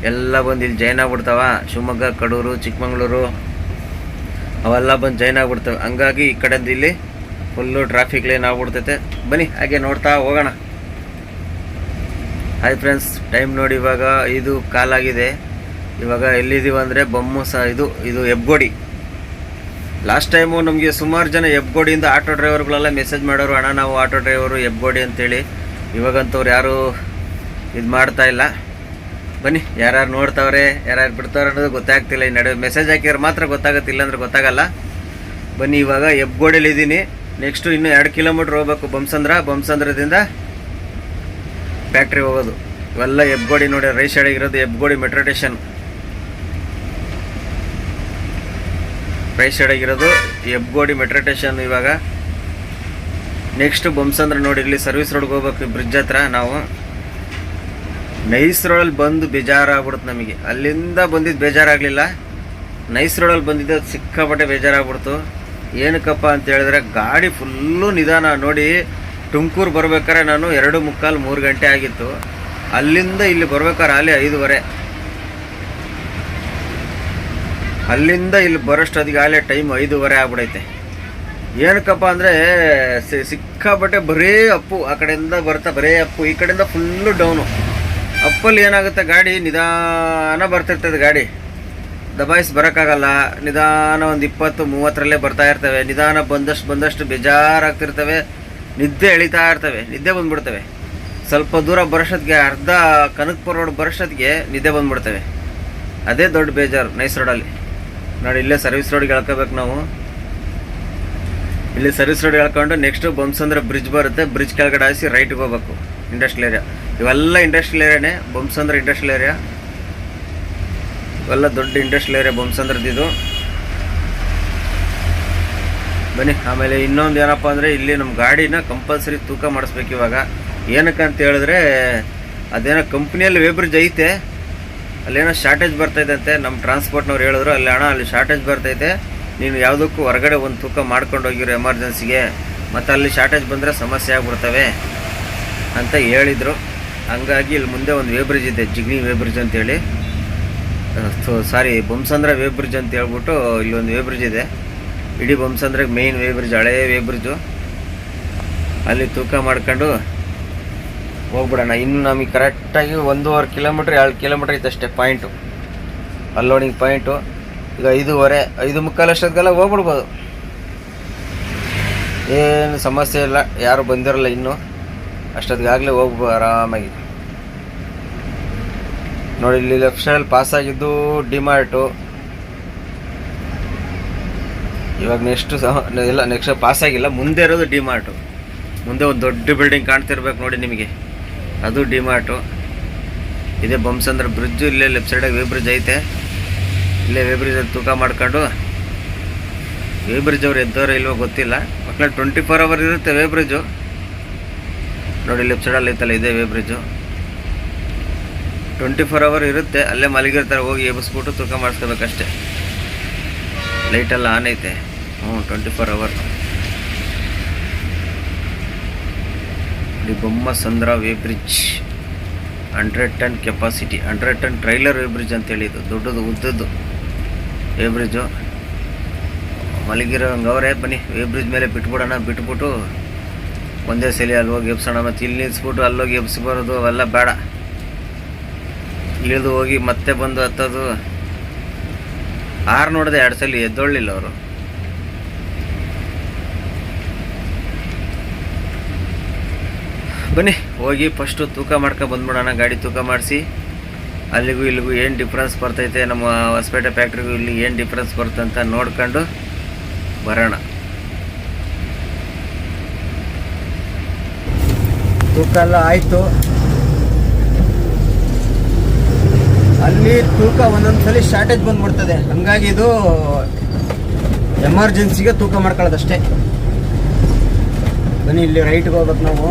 ಎಲ್ಲ ಬಂದು ಇಲ್ಲಿ ಜೈನ್ ಆಗ್ಬಿಡ್ತಾವ. ಶಿವಮೊಗ್ಗ, ಕಡೂರು, ಚಿಕ್ಕಮಗಳೂರು, ಅವೆಲ್ಲ ಬಂದು ಜೈನ್ ಆಗ್ಬಿಡ್ತವೆ. ಹಂಗಾಗಿ ಈ ಕಡೆಯಿಂದ ಇಲ್ಲಿ ಫುಲ್ಲು ಟ್ರಾಫಿಕ್ ಲೈನ್ ಆಗ್ಬಿಡ್ತೈತೆ. ಬನ್ನಿ, ಹಾಗೆ ನೋಡ್ತಾ ಹೋಗೋಣ. ಹಾಯ್ ಫ್ರೆಂಡ್ಸ್ ಟೈಮ್ ನೋಡಿ ಇವಾಗ ಇದು ಕಾಲಾಗಿದೆ ಇವಾಗ ಎಲ್ಲಿದ್ದೀವಿ ಅಂದರೆ ಬೊಮ್ಮು ಸಹ ಇದು ಇದು ಹೆಬ್ಗೋಡಿ. ಲಾಸ್ಟ್ ಟೈಮು ನಮಗೆ ಸುಮಾರು ಜನ ಹೆಬ್ಗೋಡಿಯಿಂದ ಆಟೋ ಡ್ರೈವರ್ಗಳೆಲ್ಲ ಮೆಸೇಜ್ ಮಾಡೋರು, ಅಣ್ಣ, ನಾವು ಆಟೋ ಡ್ರೈವರು ಹೆಬ್ಗೋಡಿ ಅಂತೇಳಿ. ಇವಾಗಂತವ್ರು ಯಾರು ಇದು ಮಾಡ್ತಾ ಇಲ್ಲ. ಬನ್ನಿ, ಯಾರ್ಯಾರು ನೋಡ್ತಾವ್ರೆ, ಯಾರ್ಯಾರು ಬಿಡ್ತಾವ್ರೆ ಅನ್ನೋದು ಗೊತ್ತಾಗ್ತಿಲ್ಲ. ಈ ನಡುವೆ ಮೆಸೇಜ್ ಹಾಕಿದ್ರೆ ಮಾತ್ರ ಗೊತ್ತಾಗುತ್ತೆ ಇಲ್ಲಾಂದ್ರೆ ಗೊತ್ತಾಗಲ್ಲ. ಬನ್ನಿ, ಇವಾಗ ಹೆಬ್ಗೋಡಲ್ಲಿ ಇದ್ದೀನಿ ನೆಕ್ಸ್ಟು ಇನ್ನೂ ಎರಡು ಕಿಲೋಮೀಟ್ರ್ ಹೋಗ್ಬೇಕು ಬೊಮ್ಸಂದ್ರ ಬೊಮ್ಸಂದ್ರದಿಂದ ಫ್ಯಾಕ್ಟ್ರಿ ಹೋಗೋದು. ಇವೆಲ್ಲ ಎಬ್ಗೋಡಿ ನೋಡಿ ರೈಟ್ ಸೈಡಿಗಿರೋದು ಎಬ್ಗೋಡಿ ಮೆಟ್ರೋ ಸ್ಟೇಷನ್ ರೈಸ್ ಸೈಡಾಗಿರೋದು ಎಬ್ಗೋಡಿ ಮೆಟ್ರೋ ಸ್ಟೇಷನ್ ಇವಾಗ. ನೆಕ್ಸ್ಟ್ ಬೊಮ್ಸಂದ್ರ ನೋಡಿ, ಇಲ್ಲಿ ಸರ್ವಿಸ್ ರೋಡ್ಗೆ ಹೋಗ್ಬೇಕು ಬ್ರಿಡ್ಜ್ ಹತ್ರ ನಾವು. ನೈಸ್ ರೋಡಲ್ಲಿ ಬಂದು ಬೇಜಾರಾಗ್ಬಿಡ್ತು ನಮಗೆ. ಅಲ್ಲಿಂದ ಬಂದಿದ್ದು ಬೇಜಾರಾಗಲಿಲ್ಲ. ನೈಸ್ ರೋಡಲ್ಲಿ ಬಂದಿದ್ದು ಸಿಕ್ಕಾಪಟ್ಟೆ ಬೇಜಾರಾಗ್ಬಿಡ್ತು. ಏನಕ್ಕಪ್ಪ ಅಂತ ಹೇಳಿದ್ರೆ ಗಾಡಿ ಫುಲ್ಲು ನಿಧಾನ. ನೋಡಿ, ತುಮಕೂರು ಬರ್ಬೇಕಾದ್ರೆ ನಾನು ಎರಡು ಮುಕ್ಕಾಲು ಮೂರು ಗಂಟೆ ಆಗಿತ್ತು. ಅಲ್ಲಿಂದ ಇಲ್ಲಿ ಬರ್ಬೇಕಾದ್ರೆ ಅಲ್ಲಿ ಐದುವರೆ. ಅಲ್ಲಿಂದ ಇಲ್ಲಿ ಬರೋಷ್ಟೊತ್ತಿಗೆ ಆಗಲೇ ಟೈಮ್ ಐದೂವರೆ ಆಗ್ಬಿಡೈತೆ. ಏನಕ್ಕಪ್ಪ ಅಂದರೆ ಸಿಕ್ಕಾಪಟ್ಟೆ ಬರೀ ಅಪ್ಪು. ಆ ಕಡೆಯಿಂದ ಬರ್ತಾ ಬರೀ ಅಪ್ಪು. ಈ ಕಡೆಯಿಂದ ಫುಲ್ಲು ಡೌನು. ಅಪ್ಪಲ್ಲಿ ಏನಾಗುತ್ತೆ, ಗಾಡಿ ನಿಧಾನ ಬರ್ತಿರ್ತದೆ ಗಾಡಿ. ದಬಾಯಿಸಿ ಬರೋಕ್ಕಾಗಲ್ಲ. ನಿಧಾನ ಒಂದು ಇಪ್ಪತ್ತು, ಮೂವತ್ತರಲ್ಲೇ ಬರ್ತಾ ಇರ್ತವೆ. ನಿಧಾನ ಬಂದಷ್ಟು ಬಂದಷ್ಟು ಬೇಜಾರಾಗ್ತಿರ್ತವೆ. ನಿದ್ದೆ ಎಳಿತಾ ಇರ್ತವೆ. ನಿದ್ದೆ ಬಂದ್ಬಿಡ್ತವೆ. ಸ್ವಲ್ಪ ದೂರ ಬರೋಷ್ಟೊತ್ತಿಗೆ ಅರ್ಧ ಕನಕಪುರ ರೋಡ್ ಬರೋಷ್ಟೊತ್ತಿಗೆ ನಿದ್ದೆ ಬಂದ್ಬಿಡ್ತವೆ. ಅದೇ ದೊಡ್ಡ ಬೇಜಾರು ನೈಸ್ ರೋಡಲ್ಲಿ. ನೋಡಿ, ಇಲ್ಲೇ ಸರ್ವಿಸ್ ರೋಡ್ಗೆ ಎಳ್ಕೋಬೇಕು ನಾವು. ಇಲ್ಲಿ ಸರ್ವಿಸ್ ರೋಡ್ ಎಳ್ಕೊಂಡು ನೆಕ್ಸ್ಟ್ ಅಂದರೆ ಬ್ರಿಡ್ಜ್ ಬರುತ್ತೆ. ಬ್ರಿಡ್ಜ್ ಕೆಳಗಡೆ ಹಾಸಿ ರೈಟ್ಗೆ ಹೋಗ್ಬೇಕು. ಇಂಡಸ್ಟ್ರಿಯಲ್ ಏರಿಯಾ ಇವೆಲ್ಲ ಇಂಡಸ್ಟ್ರಿಯಲ್ ಏರಿಯಾನೇ ಬೊಮ್ಸಂದ್ರ ಇಂಡಸ್ಟ್ರಿಯಲ್ ಏರಿಯಾ ಇವೆಲ್ಲ ದೊಡ್ಡ ಇಂಡಸ್ಟ್ರಿಯಲ್ ಏರಿಯಾ ಬೊಮ್ಸಂದ್ರದ್ದು ಬನ್ನಿ, ಆಮೇಲೆ ಇನ್ನೊಂದು ಏನಪ್ಪ ಅಂದರೆ ಇಲ್ಲಿ ನಮ್ಮ ಗಾಡಿನ ಕಂಪಲ್ಸರಿ ತೂಕ ಮಾಡಿಸ್ಬೇಕು ಇವಾಗ. ಏನಕ್ಕೆ ಅಂತ ಹೇಳಿದ್ರೆ, ಅದೇನೋ ಕಂಪ್ನಿಯಲ್ಲಿ ವೇಬ್ರಿಜ್ ಐತೆ, ಅಲ್ಲೇನೋ ಶಾರ್ಟೇಜ್ ಬರ್ತೈತೆ ಅಂತೆ. ನಮ್ಮ ಟ್ರಾನ್ಸ್ಪೋರ್ಟ್ನವ್ರು ಹೇಳಿದ್ರು, ಅಲ್ಲಿ ಅಣ್ಣ, ಅಲ್ಲಿ ಶಾರ್ಟೇಜ್ ಬರ್ತೈತೆ ನೀನು ಯಾವುದಕ್ಕೂ ಹೊರಗಡೆ ಒಂದು ತೂಕ ಮಾಡ್ಕೊಂಡು ಹೋಗಿರೋ ಎಮರ್ಜೆನ್ಸಿಗೆ ಮತ್ತು ಅಲ್ಲಿ ಶಾರ್ಟೇಜ್ ಬಂದರೆ ಸಮಸ್ಯೆ ಆಗ್ಬಿಡ್ತವೆ ಅಂತ ಹೇಳಿದರು. ಹಂಗಾಗಿ ಇಲ್ಲಿ ಮುಂದೆ ಒಂದು ವೇಬ್ರಿಜ್ ಇದೆ, ಜಿಗ್ನಿ ವೇಬ್ರಿಜ್ ಅಂತೇಳಿ. ಸಾರಿ ಬೊಮ್ಸಂದ್ರ ವೇಬ್ರಿಡ್ಜ್ ಅಂತ ಹೇಳ್ಬಿಟ್ಟು ಇಲ್ಲಿ ಒಂದು ವೇಬ್ರಿಡ್ಜ್ ಇದೆ. ಇಡೀ ಬೊಮ್ಸಂದ್ರಗೆ ಮೇಯ್ನ್ ಹಳೆಯ ವೇ ಬ್ರಿಡ್ಜು ಅಲ್ಲಿ ತೂಕ ಮಾಡ್ಕೊಂಡು ಹೋಗ್ಬಿಡೋಣ. ಇನ್ನು ನಮಗೆ ಕರೆಕ್ಟಾಗಿ ಒಂದೂವರೆ ಕಿಲೋಮೀಟ್ರ್ ಎರಡು ಕಿಲೋಮೀಟ್ರ್ ಐತೆ ಅಷ್ಟೇ ಪಾಯಿಂಟು ಅಲ್ಲೋಡಿಂಗ್ ಪಾಯಿಂಟು ಈಗ ಐದೂವರೆ, ಐದು ಮುಕ್ಕಾಲು ಅಷ್ಟೊತ್ತಿಗೆಲ್ಲ ಹೋಗ್ಬಿಡ್ಬೋದು. ಏನು ಸಮಸ್ಯೆ ಇಲ್ಲ. ಯಾರು ಬಂದಿರಲ್ಲ ಇನ್ನೂ. ಅಷ್ಟೊತ್ತಿಗಾಗಲೇ ಹೋಗ್ಬೋದು ಆರಾಮಾಗಿ. ನೋಡಿ, ಇಲ್ಲಿ ಲೆಫ್ಟ್ ಅಲ್ಲಿ ಪಾಸ್ ಆಗಿದ್ದು ಡಿಮಾರ್ಟು ಇವಾಗ ನೆಕ್ಸ್ಟ್ ಇಲ್ಲ ನೆಕ್ಸ್ಟ್ ಪಾಸ್ ಆಗಿಲ್ಲ, ಮುಂದೆ ಇರೋದು ಡಿಮಾರ್ಟು ಮುಂದೆ ಒಂದು ದೊಡ್ಡ ಬಿಲ್ಡಿಂಗ್ ಕಾಣ್ತಿರ್ಬೇಕು ನೋಡಿ ನಿಮಗೆ. ಅದು ಡಿಮಾರ್ಟು ಇದೇ ಬೊಮ್ಸಂದ್ರ ಬ್ರಿಡ್ಜು ಇಲ್ಲೇ ಲೆಫ್ಟ್ ಸೈಡಾಗಿ ವೇ ಬ್ರಿಡ್ಜ್ ಐತೆ. ಇಲ್ಲೇ ವೇ ಬ್ರಿಡ್ಜಲ್ಲಿ ತೂಕ ಮಾಡ್ಕೊಂಡು. ವೇ ಬ್ರಿಡ್ಜ್ ಅವ್ರು ಎದ್ದವ್ರು ಇಲ್ವೋ ಗೊತ್ತಿಲ್ಲ. ಒಟ್ನಲ್ಲಿ ಟ್ವೆಂಟಿ ಫೋರ್ ಅವರ್ ಇರುತ್ತೆ ವೇ ಬ್ರಿಡ್ಜು ನೋಡಿ ಲೆಫ್ಟ್ ಸೈಡಲ್ಲಿ ಐತಲ್ಲ, ಇದೇ way bridge twenty four hour ಇರುತ್ತೆ, ಅಲ್ಲೇ ಮಲಗಿರ್ತಾರೆ ಹೋಗಿ ಎಬ್ಬಿಸ್ಬಿಟ್ಟು ತೂಕ ಮಾಡಿಸ್ಕೋಬೇಕಷ್ಟೆ. ಲೈಟೆಲ್ಲ ಆನ್ ಐತೆ. ಹ್ಞೂ twenty four hour Bommasandra weighbridge hundred ton capacity hundred ton trailer weighbridge ಹೇಳಿದ್ದು ದೊಡ್ಡದು, ಉದ್ದದ್ದು ವೇ ಬ್ರಿಡ್ಜು ಮಲಗಿರೋ ಅವರೇ ಬನ್ನಿ. ವೇ ಬ್ರಿಡ್ಜ್ ಮೇಲೆ ಬಿಟ್ಬಿಡೋಣ. ಬಿಟ್ಬಿಟ್ಟು ಒಂದೇ ಸಲ ಅಲ್ಲಿ ಹೋಗಿ ಎಬ್ಸೋಣ. ಮತ್ತು ಇಲ್ಲಿ ನಿಲ್ಲಿಸ್ಬಿಟ್ಟು ಅಲ್ಲೋಗಿ ಎಬ್ಸಿ ಬರೋದು ಅವೆಲ್ಲ ಬೇಡ. ಇಳಿದು ಹೋಗಿ ಮತ್ತೆ ಬಂದು ಹತ್ತೋದು. ಆರು ನೋಡಿದೆ ಎರಡು ಸಲ ಎದ್ದೊಳ್ಳಿಲ್ಲ ಅವರು. ಬನ್ನಿ, ಹೋಗಿ ಫಸ್ಟು ತೂಕ ಮಾಡ್ಕೊಂಡು ಬಂದ್ಬಿಡೋಣ, ಗಾಡಿ ತೂಕ ಮಾಡಿಸಿ. ಅಲ್ಲಿಗೂ ಇಲ್ಲಿಗೂ ಏನು ಡಿಫ್ರೆನ್ಸ್ ಬರ್ತೈತೆ, ನಮ್ಮ ಹೊಸಪೇಟೆ ಫ್ಯಾಕ್ಟ್ರಿಗೂ ಇಲ್ಲಿ ಏನು ಡಿಫ್ರೆನ್ಸ್ ಬರುತ್ತೆ ಅಂತ ನೋಡ್ಕೊಂಡು ಬರೋಣ. ತೂಕ ಎಲ್ಲ ಆಯಿತು. ಅಲ್ಲಿ ತೂಕ ಒಂದೊಂದ್ಸಲಿ ಸಲ ಶಾರ್ಟೇಜ್ ಬಂದ್ಬಿಡ್ತದೆ ಹಂಗಾಗಿ ಇದು ಎಮರ್ಜೆನ್ಸಿಗೆ ತೂಕ ಮಾಡ್ಕೊಳ್ಳೋದಷ್ಟೇ. ಬನ್ನಿ, ಇಲ್ಲಿ ರೈಟ್ಗೆ ಹೋಗ್ಬೇಕು ನಾವು.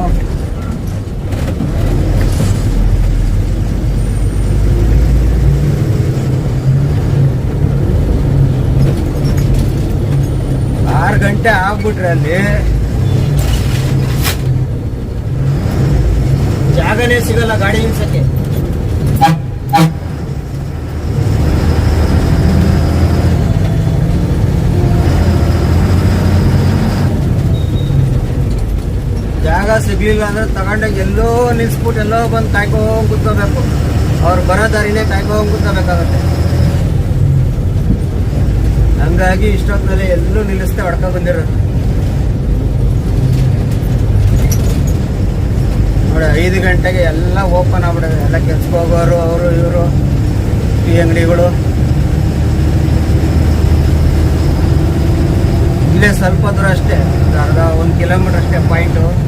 ಆರು ಗಂಟೆ ಆಗ್ಬಿಟ್ರೆ ಅಲ್ಲಿ ಜಾಗನೇ ಸಿಗಲ್ಲ ಗಾಡಿ ನಿಲ್ಸಕ್ಕೆ ಜಾಗ ಸಿಗ್ಲಿಲ್ಲ ಅಂದ್ರೆ ತಗೊಂಡ ಎಲ್ಲೋ ನಿಲ್ಸ್ಬಿಟ್ಟು ಎಲ್ಲೋ ಬಂದು ಕಾಯ್ಕೊಂಡ್ ಕೂತ್ಕೋಬೇಕು. ಅವ್ರು ಬರೋ ದಾರಿನೇ ಹೋಗಿ ಕೂತ್ಕೋಬೇಕಾಗತ್ತೆ. ಹಂಗಾಗಿ ಇಷ್ಟೊತ್ತಿನಲ್ಲಿ ಎಲ್ಲೂ ನಿಲ್ಲಿಸ್ದೆ ಹೊಡ್ಕೊ ಬಂದಿರೋದು. ನೋಡಿ, ಐದು ಗಂಟೆಗೆ ಎಲ್ಲ ಓಪನ್ ಆಗ್ಬಿಡೋದು. ಎಲ್ಲ ಕೆಲ್ಸಕ್ಕೆ ಹೋಗೋರು ಅವರು, ಇವರು, ಈ ಅಂಗಡಿಗಳು. ಇಲ್ಲೇ ಸ್ವಲ್ಪ ದೂರ ಅಷ್ಟೇ. ಅರ್ಧ, ಒಂದು ಕಿಲೋಮೀಟ್ರ್ ಅಷ್ಟೇ ಪಾಯಿಂಟು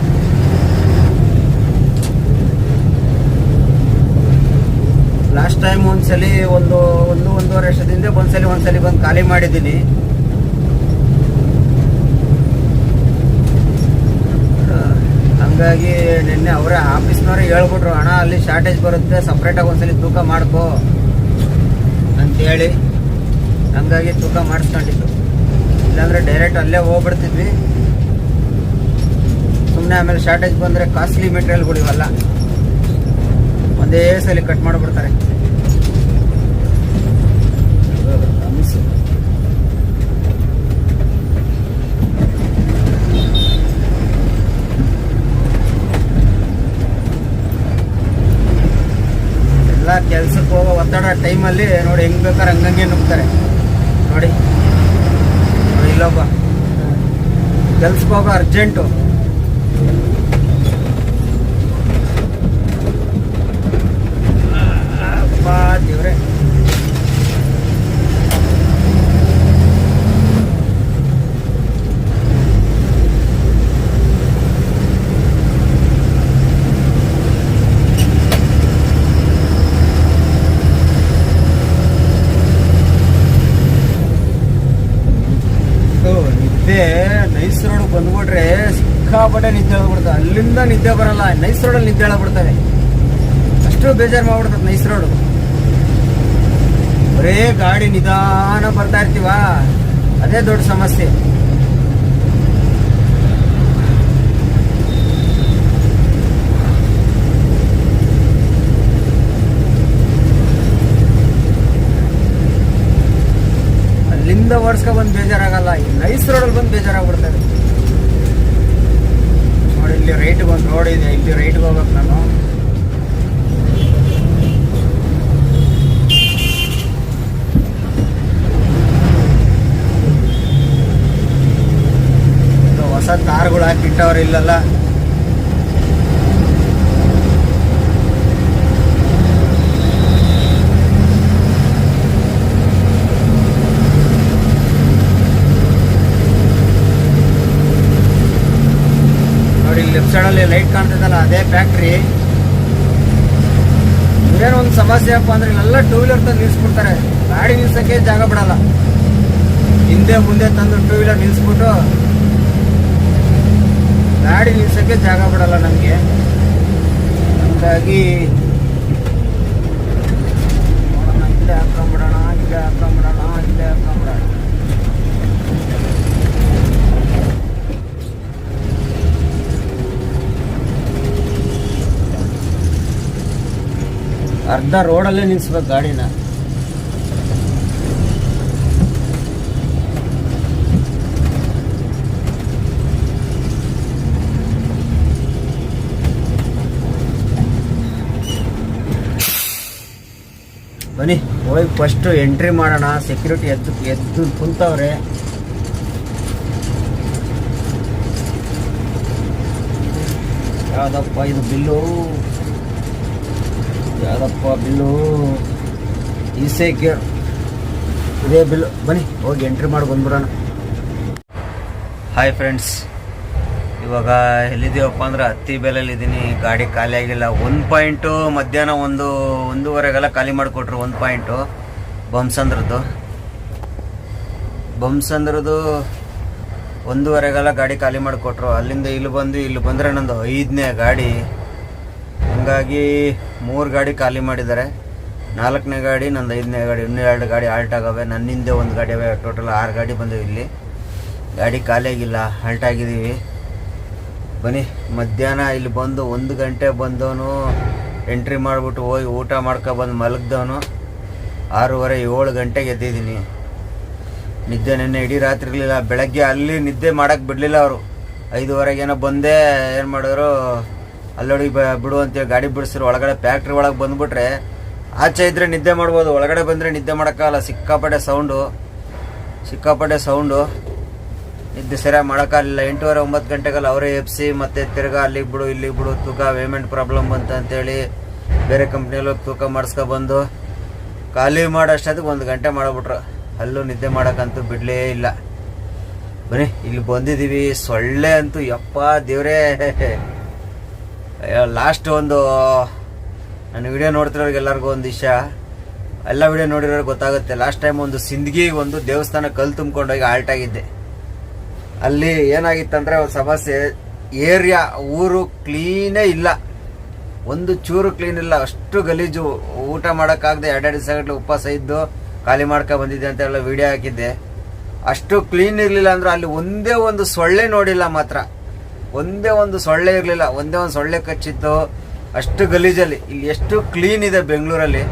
ಲಾಸ್ಟ್ ಟೈಮ್ ಒಂದ್ಸಲಿ ಒಂದು ಒಂದು ಒಂದೂವರೆ ವರ್ಷದಿಂದ ಒಂದ್ಸಲಿ ಒಂದ್ಸಲಿ ಬಂದು ಖಾಲಿ ಮಾಡಿದ್ದೀನಿ. ಹಂಗಾಗಿ ನಿನ್ನೆ ಅವರೇ ಆಫೀಸ್ನವ್ರೆ ಹೇಳ್ಬಿಟ್ರು ಹಣ ಅಲ್ಲಿ ಶಾರ್ಟೇಜ್ ಬರುತ್ತೆ ಸಪ್ರೇಟಾಗಿ ಒಂದ್ಸಲಿ ತೂಕ ಮಾಡ್ಕೋ ಅಂತೇಳಿ. ಹಂಗಾಗಿ ತೂಕ ಮಾಡಿಸ್ಕೊಂಡಿದ್ದು. ಇಲ್ಲಾಂದ್ರೆ ಡೈರೆಕ್ಟ್ ಅಲ್ಲೇ ಹೋಗ್ಬಿಡ್ತಿದ್ವಿ. ಸುಮ್ಮನೆ ಆಮೇಲೆ ಶಾರ್ಟೇಜ್ ಬಂದರೆ ಕಾಸ್ಟ್ಲಿ ಮೆಟೀರಿಯಲ್ಗಳು ಇವೆಲ್ಲ ಒಂದೇ ಸಲ ಕಟ್ ಮಾಡಿಬಿಡ್ತಾರೆ. ಎಲ್ಲ ಕೆಲ್ಸಕ್ಕೆ ಹೋಗೋ ಒತ್ತಡ ಟೈಮಲ್ಲಿ ನೋಡಿ ಹೆಂಗ್ ಬೇಕಾದ್ರೆ ಹಂಗಂಗೆ ನುಗ್ತಾರೆ. ನೋಡಿ. ಇಲ್ಲೊಬ್ಬ. ಕೆಲ್ಸಕ್ಕೆ ಹೋಗೋ ಅರ್ಜೆಂಟು ಅಪ್ಪಾ ದೇವ್ರೆ. ನಿದ್ದೆ ನೈಸ್ ರೋಡ್ ಬಂದ್ಬಿಟ್ರೆ ಸಿಕ್ಕಾಪಟ್ಟೆ ನಿದ್ದೆ ಹೇಳ್ಬಿಡ್ತಾರೆ ಅಲ್ಲಿಂದ ನಿದ್ದೆ ಬರಲ್ಲ. ನೈಸ್ ರೋಡಲ್ಲಿ ನಿದ್ದೆ ಹೇಳ್ಬಿಡ್ತಾರೆ ಅಷ್ಟು ಬೇಜಾರು ಮಾಡ್ಬಿಡ್ತದೆ ನೈಸ್ ರೋಡ್ ಬರೇ ಗಾಡಿ ನಿಧಾನ ಬರ್ತಾ ಇರ್ತೀವ? ಅದೇ ದೊಡ್ಡ ಸಮಸ್ಯೆ. ಅಲ್ಲಿಂದ ಓಡಿಸ್ಕೊ ಬಂದು ಬೇಜಾರಾಗಲ್ಲ. ಈ ನೈಸ್ ರೋಡಲ್ಲಿ ಬಂದು ಬೇಜಾರಾಗ್ಬಿಡ್ತಾರೆ ನೋಡಿ, ಇಲ್ಲಿ ರೈಟ್ ಬಂದು ರೋಡ್ ಇದೆ. ಇಲ್ಲಿ ರೈಟ್ಗೆ ಹೋಗ್ಬೇಕು ನಾನು ಇದು ಹೊಸ ತಾರ್ಗಳು ಹಾಕಿಟ್ಟವ್ರು ಇಲ್ಲಲ್ಲ. ನೋಡಿ ಲೆಫ್ಟ್ ಸೈಡಲ್ಲಿ ಲೈಟ್ ಕಾಣ್ತಿದ್ದಲ್ಲ ಅದೇ ಫ್ಯಾಕ್ಟ್ರಿ ಏನೋ ಒಂದು ಸಮಸ್ಯೆ ಅಪ್ಪ ಅಂದ್ರೆ ಇಲ್ಲೆಲ್ಲ ಟೂ ವೀಲರ್ ತಂದು ನಿಲ್ಸ್ಬಿಡ್ತಾರೆ. ಗಾಡಿ ನಿಲ್ಸಕ್ಕೆ ಜಾಗ ಬಿಡಲ್ಲ. ಹಿಂದೆ, ಮುಂದೆ ತಂದು ಟೂ ವೀಲರ್ ನಿಲ್ಸ್ಬಿಟ್ಟು ಗಾಡಿ ನಿಲ್ಸೋಕ್ಕೆ ಜಾಗ ಬಿಡಲ್ಲ ನಮಗೆ. ಹಾಗಾಗಿ ನೋಡೋಣ, ಇಲ್ಲೇ ಹಾಕೊಂಬಿಡೋಣ ಇಲ್ಲೇ ಹಾಕೊಂಬಿಡೋಣ ಇಲ್ಲೇ ಹಾಕೊಂಬಿಡೋಣ. ಅರ್ಧ ರೋಡಲ್ಲೇ ನಿಲ್ಸ್ಬೇಕು ಗಾಡಿನ. ಬನ್ನಿ. ಹೋಗಿ ಫಸ್ಟ್ ಎಂಟ್ರಿ ಮಾಡೋಣ. ಸೆಕ್ಯೂರಿಟಿ ಎದ್ದು ಎದ್ದು ಕುಂತವ್ರೆ. ಯಾವುದಪ್ಪ ಇದು ಬಿಲ್ಲು? ಯಾವ್ದಪ್ಪ ಬಿಲ್ಲು? ಕೇರ್ ಇದೇ ಬಿಲ್ಲು. ಬನ್ನಿ, ಹೋಗಿ ಎಂಟ್ರಿ ಮಾಡಿ ಬಂದ್ಬಿಡೋಣ. ಹಾಯ್ ಫ್ರೆಂಡ್ಸ್ ಇವಾಗ ಎಲ್ಲಿದ್ದೀವಪ್ಪ ಅಂದ್ರೆ ಹತ್ತಿ ಬೆಲೆಯಲ್ಲಿದ್ದೀನಿ ಗಾಡಿ ಖಾಲಿ ಆಗಿಲ್ಲ. ಒಂದು ಪಾಯಿಂಟು ಮಧ್ಯಾಹ್ನ ಒಂದು, ಒಂದೂವರೆಗೆಲ್ಲ ಖಾಲಿ ಮಾಡಿಕೊಟ್ರು, ಒಂದು ಪಾಯಿಂಟು ಬೊಮ್ಸಂದ್ರದ್ದು. ಬೊಮ್ಸಂದ್ರದ್ದು ಒಂದೂವರೆಗೆಲ್ಲ ಗಾಡಿ ಖಾಲಿ ಮಾಡಿಕೊಟ್ರು. ಅಲ್ಲಿಂದ ಇಲ್ಲಿ ಬಂದು, ಇಲ್ಲಿ ಬಂದರೆ ನಂದು ಐದನೇ ಗಾಡಿ. ಹಂಗಾಗಿ ಮೂರು ಗಾಡಿ ಖಾಲಿ ಮಾಡಿದ್ದಾರೆ. ನಾಲ್ಕನೇ ಗಾಡಿ, ನಂದು ಐದನೇ ಗಾಡಿ, ಇನ್ನೂ ಎರಡು ಗಾಡಿ ಆಲ್ಟ್ ಆಗವೆ. ನನ್ನ ಹಿಂದೆ ಒಂದು ಗಾಡಿ ಅವೆ. ಟೋಟಲ್ ಆರು ಗಾಡಿ ಬಂದವು ಇಲ್ಲಿ. ಗಾಡಿ ಖಾಲಿಯಾಗಿಲ್ಲ ಹಾಲ್ಟ್ ಆಗಿದ್ದೀವಿ. ಬನ್ನಿ, ಮಧ್ಯಾಹ್ನ ಇಲ್ಲಿ ಬಂದು ಒಂದು ಗಂಟೆ ಬಂದವನು ಎಂಟ್ರಿ ಮಾಡಿಬಿಟ್ಟು ಹೋಗಿ ಊಟ ಮಾಡ್ಕೊ ಬಂದು ಮಲಗ್ದವನು. ಆರೂವರೆ, ಏಳು ಗಂಟೆಗೆ ಎದ್ದಿದ್ದೀನಿ. ನಿದ್ದೆ ನೆನ್ನೆ ಇಡೀ ರಾತ್ರಿ ಇರಲಿಲ್ಲ. ಬೆಳಗ್ಗೆ ಅಲ್ಲಿ ನಿದ್ದೆ ಮಾಡೋಕ್ಕೆ ಬಿಡಲಿಲ್ಲ ಅವರು. ಐದುವರೆಗೇನೋ ಬಂದೆ ಏನು ಮಾಡಿದ್ರು ಅಲ್ಲೊಳಗೆ ಬ ಬಿಡು ಅಂತೇಳಿ ಗಾಡಿ ಬಿಡಿಸಿದ್ರು ಒಳಗಡೆ ಫ್ಯಾಕ್ಟ್ರಿ ಒಳಗೆ ಬಂದುಬಿಟ್ರೆ ಆಚೆ ಇದ್ದರೆ ನಿದ್ದೆ ಮಾಡ್ಬೋದು. ಒಳಗಡೆ ಬಂದರೆ ನಿದ್ದೆ ಮಾಡೋಕ್ಕಾಗಲ್ಲ. ಸಿಕ್ಕಾಪಟ್ಟೆ ಸೌಂಡು ಸಿಕ್ಕಾಪಟ್ಟೆ ಸೌಂಡು ನಿದ್ದೆ ಸರಿಯಾಗಿ ಮಾಡೋಕ್ಕಾಗಲಿಲ್ಲ. ಎಂಟೂವರೆ ಒಂಬತ್ತು ಗಂಟೆಗೆಲ್ಲ ಅವರೇ ಎಪ್ಸಿ ಮತ್ತೆ ತಿರ್ಗಾ ಅಲ್ಲಿಗೆ ಬಿಡು, ಇಲ್ಲಿಗೆ ಬಿಡು, ತೂಕ ಪೇಮೆಂಟ್ ಪ್ರಾಬ್ಲಮ್ ಬಂತು ಅಂತೇಳಿ ಬೇರೆ ಕಂಪ್ನಿಯಲ್ಲಿ ಹೋಗಿ ತೂಕ ಮಾಡಿಸ್ಕೊಬಂದು ಖಾಲಿ ಮಾಡೋಷ್ಟೊತ್ತಿಗೆ ಒಂದು ಗಂಟೆ ಮಾಡಿಬಿಟ್ರು. ಅಲ್ಲೂ ನಿದ್ದೆ ಮಾಡೋಕ್ಕಂತೂ ಬಿಡಲೇ ಇಲ್ಲ. ಬನ್ನಿ, ಇಲ್ಲಿ ಬಂದಿದ್ದೀವಿ. ಸೊಳ್ಳೆ ಅಂತೂ ಯಪ್ಪ ದೇವ್ರೇ. ಲಾಸ್ಟ್ ಒಂದು ನನ್ನ ವಿಡಿಯೋ ನೋಡ್ತಿರೋರಿಗೆ ಎಲ್ಲರಿಗೂ ಒಂದು ವಿಷಯ. ಎಲ್ಲ ವಿಡಿಯೋ ನೋಡಿರೋರಿಗೆ ಗೊತ್ತಾಗುತ್ತೆ. ಲಾಸ್ಟ್ ಟೈಮ್ ಒಂದು ಸಿಂದಗಿ ಒಂದು ದೇವಸ್ಥಾನ ಕಲ್ಲು ತುಂಬ್ಕೊಂಡೋಗಿ ಆಗಿದ್ದೆ. ಅಲ್ಲಿ ಏನಾಗಿತ್ತಂದ್ರೆ ಒಂದು ಸಮಸ್ಯೆ ಏರಿಯಾ, ಊರು ಕ್ಲೀನೇ ಇಲ್ಲ. ಒಂದು ಚೂರು ಕ್ಲೀನ್ ಇಲ್ಲ. ಅಷ್ಟು ಗಲೀಜು. ಊಟ ಮಾಡೋಕ್ಕಾಗದೆ ಎರಡೆರಡು ದಿವಸಗಟ್ಟಲೆ ಉಪವಾಸ ಇದ್ದು ಖಾಲಿ ಮಾಡ್ಕೊ ಬಂದಿದ್ದೆ ಅಂತ ಎಲ್ಲ ವಿಡಿಯೋ ಹಾಕಿದ್ದೆ. ಅಷ್ಟು ಕ್ಲೀನ್ ಇರಲಿಲ್ಲ ಅಂದ್ರೆ ಅಲ್ಲಿ ಒಂದೇ ಒಂದು ಸೊಳ್ಳೆ ನೋಡಿಲ್ಲ ಮಾತ್ರ. ಒಂದೇ ಒಂದು ಸೊಳ್ಳೆ ಇರಲಿಲ್ಲ. ಒಂದೇ ಒಂದು ಸೊಳ್ಳೆ ಕಚ್ಚಿತ್ತು. ಅಷ್ಟು ಗಲೀಜಲ್ಲಿ. ಇಲ್ಲಿ ಎಷ್ಟು ಕ್ಲೀನ್ ಇದೆ ಬೆಂಗಳೂರಲ್ಲಿ.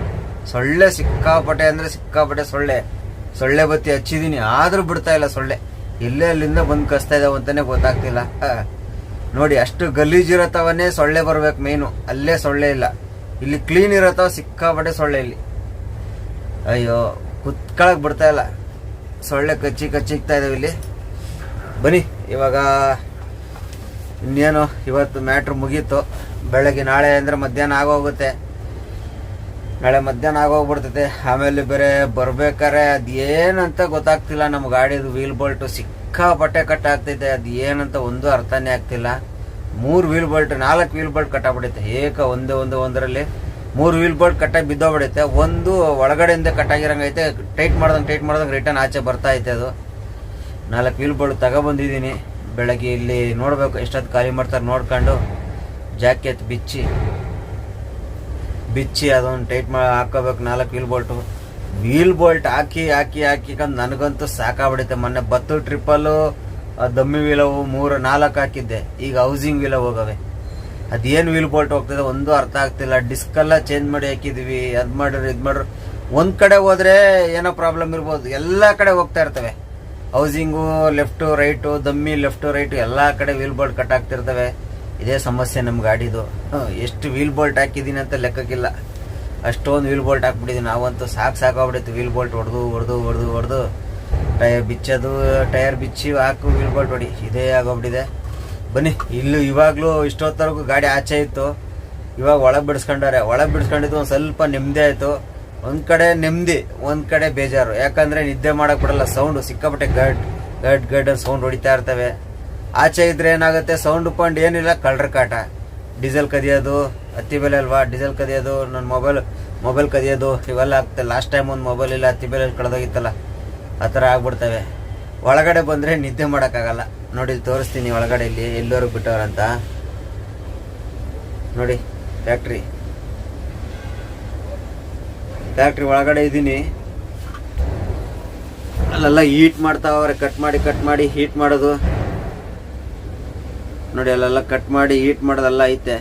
ಸೊಳ್ಳೆ ಸಿಕ್ಕಾಪಟ್ಟೆ ಅಂದರೆ ಸಿಕ್ಕಾಪಟ್ಟೆ ಸೊಳ್ಳೆ. ಸೊಳ್ಳೆ ಬತ್ತಿ ಹಚ್ಚಿದ್ದೀನಿ ಆದರೂ ಬಿಡ್ತಾ ಇಲ್ಲ ಸೊಳ್ಳೆ. ಎಲ್ಲೇ ಅಲ್ಲಿಂದ ಬಂದು ಕಸ್ತಾ ಇದಾವೆ ಅಂತಾನೆ ಗೊತ್ತಾಗ್ತಿಲ್ಲ. ನೋಡಿ, ಅಷ್ಟು ಗಲೀಜಿರತ್ತವನ್ನೇ ಸೊಳ್ಳೆ ಬರ್ಬೇಕು ಮೇನು ಅಲ್ಲೇ ಸೊಳ್ಳೆ ಇಲ್ಲ. ಇಲ್ಲಿ ಕ್ಲೀನ್ ಇರತ್ತವ, ಸಿಕ್ಕಾಪಟ್ಟೆ ಸೊಳ್ಳೆ ಇಲ್ಲಿ. ಅಯ್ಯೋ, ಕುತ್ಕೊಳಕ್ ಬಿಡ್ತಾ ಇಲ್ಲ. ಸೊಳ್ಳೆ ಕಚ್ಚಿ ಕಚ್ಚಿಕ್ತಾ ಇದಾವೆ ಇಲ್ಲಿ. ಬನ್ನಿ, ಇವಾಗ ಇನ್ನೇನು, ಇವತ್ತು ಮ್ಯಾಟ್ರ್ ಮುಗೀತು. ಬೆಳಗ್ಗೆ ನಾಳೆ ಅಂದರೆ ಮಧ್ಯಾಹ್ನ ಆಗೋಗುತ್ತೆ. ನಾಳೆ ಮಧ್ಯಾಹ್ನ ಆಗೋಗ್ಬಿಡ್ತೈತೆ. ಆಮೇಲೆ ಬೇರೆ ಬರ್ಬೇಕಾರೆ ಅದೇನಂತ ಗೊತ್ತಾಗ್ತಿಲ್ಲ. ನಮ್ಮ ಗಾಡಿದು ವೀಲ್ ಬೋಲ್ಟು ಸಿಕ್ಕಾಪಟ್ಟೆ ಕಟ್ ಆಗ್ತೈತೆ ಅದು ಏನಂತ ಒಂದು ಅರ್ಥನೇ ಆಗ್ತಿಲ್ಲ. ಮೂರು ವೀಲ್ ಬೋಲ್ಟ್ ನಾಲ್ಕು ವೀಲ್ ಬೋಲ್ಟ್ ಕಟ್ಟಾಗ್ಬಿಡುತ್ತೆ ಏಕ ಒಂದೇ ಒಂದು ಒಂದರಲ್ಲಿ ಮೂರು ವೀಲ್ ಬೋಲ್ಟ್ ಕಟ್ಟಾಗಿ ಬಿದ್ದೋಗ್ಬಿಡೈತೆ. ಒಂದು ಒಳಗಡೆಯಿಂದ ಕಟ್ಟಾಗಿರಂಗೈತೆ ಟೈಟ್ ಮಾಡ್ದಂಗೆ ಟೈಟ್ ಮಾಡ್ದಂಗೆ ರಿಟರ್ನ್ ಆಚೆ ಬರ್ತಾ ಐತೆ ಅದು. ನಾಲ್ಕು ವೀಲ್ ಬೋಲ್ಟ್ ತಗೊಬಂದಿದ್ದೀನಿ. ಬೆಳಗ್ಗೆ ಇಲ್ಲಿ ನೋಡಬೇಕು. ಎಷ್ಟೊತ್ತು ಖಾಲಿ ಮಾಡ್ತಾರೆ ನೋಡ್ಕೊಂಡು ಜಾಕೆತ್ ಬಿಚ್ಚಿ. ಬಿಚ್ಚಿ ಅದೊಂದು ಟೈಟ್ ಮಾಡಿ ಹಾಕೋಬೇಕು, ನಾಲ್ಕು ವೀಲ್ ಬೋಲ್ಟು ವೀಲ್ ಬೋಲ್ಟ್ ಹಾಕಿ ಹಾಕಿ ಹಾಕಿ ಕಂದ್ ನನಗಂತೂ ಸಾಕಾಗ್ಬಿಡುತ್ತೆ. ಮೊನ್ನೆ ಬತ್ತು ಟ್ರಿಪ್ಪಲ್ಲು ದಮ್ಮಿ ವೀಲವು ಮೂರು, ನಾಲ್ಕು ಹಾಕಿದ್ದೆ. ಈಗ ಹೌಸಿಂಗ್ ವೀಲ ಹೋಗವೆ. ಅದೇನು ವೀಲ್ ಬೋಲ್ಟ್ ಹೋಗ್ತದೆ ಒಂದು ಅರ್ಥ ಆಗ್ತಿಲ್ಲ. ಡಿಸ್ಕೆಲ್ಲ ಚೇಂಜ್ ಮಾಡಿ ಹಾಕಿದ್ವಿ, ಅದು ಮಾಡ್ರಿ ಇದು ಮಾಡ್ರಿ ಒಂದು ಕಡೆ ಹೋದರೆ ಏನೋ ಪ್ರಾಬ್ಲಮ್ ಇರ್ಬೋದು. ಎಲ್ಲ ಕಡೆ ಹೋಗ್ತಾ ಇರ್ತವೆ. Housing left right dummy left right ಎಲ್ಲ ಕಡೆ ವೀಲ್ ಬೋಲ್ಟ್ ಕಟ್ ಆಗ್ತಿರ್ತವೆ. ಇದೇ ಸಮಸ್ಯೆ ನಮ್ಮ ಗಾಡಿದು. ಎಷ್ಟು ವೀಲ್ ಬೋಲ್ಟ್ ಹಾಕಿದ್ದೀನಿ ಅಂತ ಲೆಕ್ಕಕ್ಕಿಲ್ಲ. ಅಷ್ಟೊಂದು ವೀಲ್ ಬೋಲ್ಟ್ ಹಾಕ್ಬಿಟ್ಟಿದ್ದೀನಿ ನಾವಂತೂ ಸಾಕು ಸಾಕಾಗ್ಬಿಡೈತೆ ವೀಲ್ ಬೋಲ್ಟ್ ಹೊಡೆದು ಹೊಡೆದು ಹೊಡೆದು ಹೊಡೆದು. ಟೈರ್ ಬಿಚ್ಚೋದು, ಟೈರ್ ಬಿಚ್ಚಿ ಹಾಕು ವೀಲ್ ಬೋಲ್ಟ್ ಹೊಡಿ. ಇದೇ ಆಗೋಗ್ಬಿಟ್ಟಿದೆ. ಬನ್ನಿ, ಇಲ್ಲೂ ಇವಾಗಲೂ ಇಷ್ಟೊತ್ತವರೆಗೂ ಗಾಡಿ ಆಚೆ ಇತ್ತು. ಇವಾಗ ಒಳಗೆ ಬಿಡಿಸ್ಕೊಂಡವ್ರೆ. ಒಳಗೆ ಬಿಡಿಸ್ಕೊಂಡಿದ್ದು ಒಂದು ಸ್ವಲ್ಪ ನೆಮ್ಮದಿ ಆಯಿತು. ಒಂದು ಕಡೆ ನೆಮ್ಮದಿ, ಒಂದು ಕಡೆ ಬೇಜಾರು. ಯಾಕಂದರೆ ನಿದ್ದೆ ಮಾಡೋಕ್ಕೆ ಬಿಡಲ್ಲ. ಸೌಂಡು ಸಿಕ್ಕಾಪಟ್ಟೆ ಗಡ್ ಗಡ್ ಗಡ್ ಸೌಂಡ್ ಹೊಡಿತಾ ಇರ್ತವೆ. ಆಚೆ ಇದ್ರೆ ಏನಾಗುತ್ತೆ? ಸೌಂಡ್ ಪಂಡ್ ಏನಿಲ್ಲ ಕಳ್ರ ಕಾಟ. ಡೀಸೆಲ್ ಕದಿಯೋದು, ಹತ್ತಿ ಬೆಲೆ ಅಲ್ವಾ? ಡೀಸೆಲ್ ಕದಿಯೋದು ನನ್ನ ಮೊಬೈಲ್ ಮೊಬೈಲ್ ಕದಿಯೋದು, ಇವೆಲ್ಲ ಆಗ್ತದೆ. ಲಾಸ್ಟ್ ಟೈಮ್ ಒಂದು ಮೊಬೈಲ್ ಇಲ್ಲ, ಹತ್ತಿ ಬೆಲೆ ಕಳೆದೋಗಿತ್ತಲ್ಲ ಆ ಥರ ಆಗ್ಬಿಡ್ತವೆ. ಒಳಗಡೆ ಬಂದರೆ ನಿದ್ದೆ ಮಾಡೋಕ್ಕಾಗಲ್ಲ. ನೋಡಿ ತೋರಿಸ್ತೀನಿ ಒಳಗಡೆ ಇಲ್ಲಿ, ಎಲ್ಲರೂ ಬಿಟ್ಟವ್ರಂತ ನೋಡಿ, ಫ್ಯಾಕ್ಟ್ರಿ. ಫ್ಯಾಕ್ಟ್ರಿ ಒಳಗಡೆ ಇದ್ದೀನಿ. ಅಲ್ಲೆಲ್ಲ ಹೀಟ್ ಮಾಡ್ತಾವ್ರೆ. ಕಟ್ ಮಾಡಿ ಕಟ್ ಮಾಡಿ, ಹೀಟ್ ಮಾಡೋದು. ನೋಡಿ, ಅಲ್ಲೆಲ್ಲ ಕಟ್ ಮಾಡಿ ಹೀಟ್ ಮಾಡೋದೆಲ್ಲ ಐತೆ.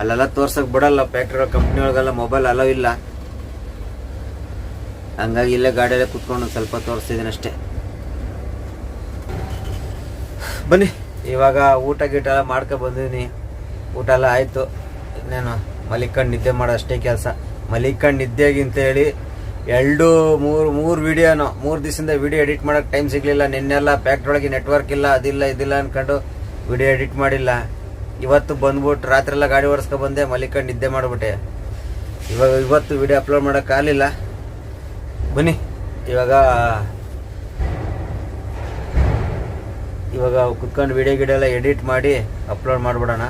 ಅಲ್ಲೆಲ್ಲ ತೋರ್ಸಕ್ ಬಿಡಲ್ಲ ಫ್ಯಾಕ್ಟ್ರಿ ಕಂಪ್ನಿ ಒಳಗೆಲ್ಲ ಮೊಬೈಲ್ ಅಲೋ ಇಲ್ಲ. ಹಂಗಾಗಿ ಇಲ್ಲೇ ಗಾಡಿಯಲ್ಲೇ ಕುತ್ಕೊಂಡು ಸ್ವಲ್ಪ ತೋರಿಸ್ತಿದ್ದೀನಿ ಅಷ್ಟೇ. ಬನ್ನಿ, ಇವಾಗ ಊಟ ಗೀಟ ಎಲ್ಲ ಮಾಡ್ಕೊ ಬಂದಿದ್ದೀನಿ ಊಟ ಎಲ್ಲ ಆಯಿತು. ಇನ್ನೇನು, ಮಲಿಕಂಡು ನಿದ್ದೆ ಮಾಡೋ ಅಷ್ಟೇ ಕೆಲಸ. ಮಲಿಕಂಡು ನಿದ್ದೆಗಿಂತ ಹೇಳಿ ಎರಡು, ಮೂರು ಮೂರು ವಿಡಿಯೋನು ಮೂರು ದಿವಸದಿಂದ ವಿಡಿಯೋ ಎಡಿಟ್ ಮಾಡೋಕ್ಕೆ ಟೈಮ್ ಸಿಗಲಿಲ್ಲ. ನಿನ್ನೆಲ್ಲ ಫ್ಯಾಕ್ಟ್ರಿ ಒಳಗೆ ನೆಟ್ವರ್ಕ್ ಇಲ್ಲ, ಅದಿಲ್ಲ, ಇದಿಲ್ಲ ಅನ್ಕೊಂಡು ವಿಡಿಯೋ ಎಡಿಟ್ ಮಾಡಿಲ್ಲ. ಇವತ್ತು ಬಂದ್ಬಿಟ್ಟು ರಾತ್ರಿ ಎಲ್ಲ ಗಾಡಿ ಓಡಿಸ್ಕೊ ಬಂದೆ, ಮಲಿಕಂಡು ನಿದ್ದೆ ಮಾಡಿಬಿಟ್ಟೆ. ಇವಾಗ ಇವತ್ತು ವಿಡಿಯೋ ಅಪ್ಲೋಡ್ ಮಾಡೋಕ್ಕಾಗಲಿಲ್ಲ ಬನ್ನಿ, ಇವಾಗ ಇವಾಗ ಕುತ್ಕೊಂಡು ವಿಡಿಯೋ ಗಿಡ ಎಲ್ಲ ಎಡಿಟ್ ಮಾಡಿ ಅಪ್ಲೋಡ್ ಮಾಡಿಬಿಡೋಣ.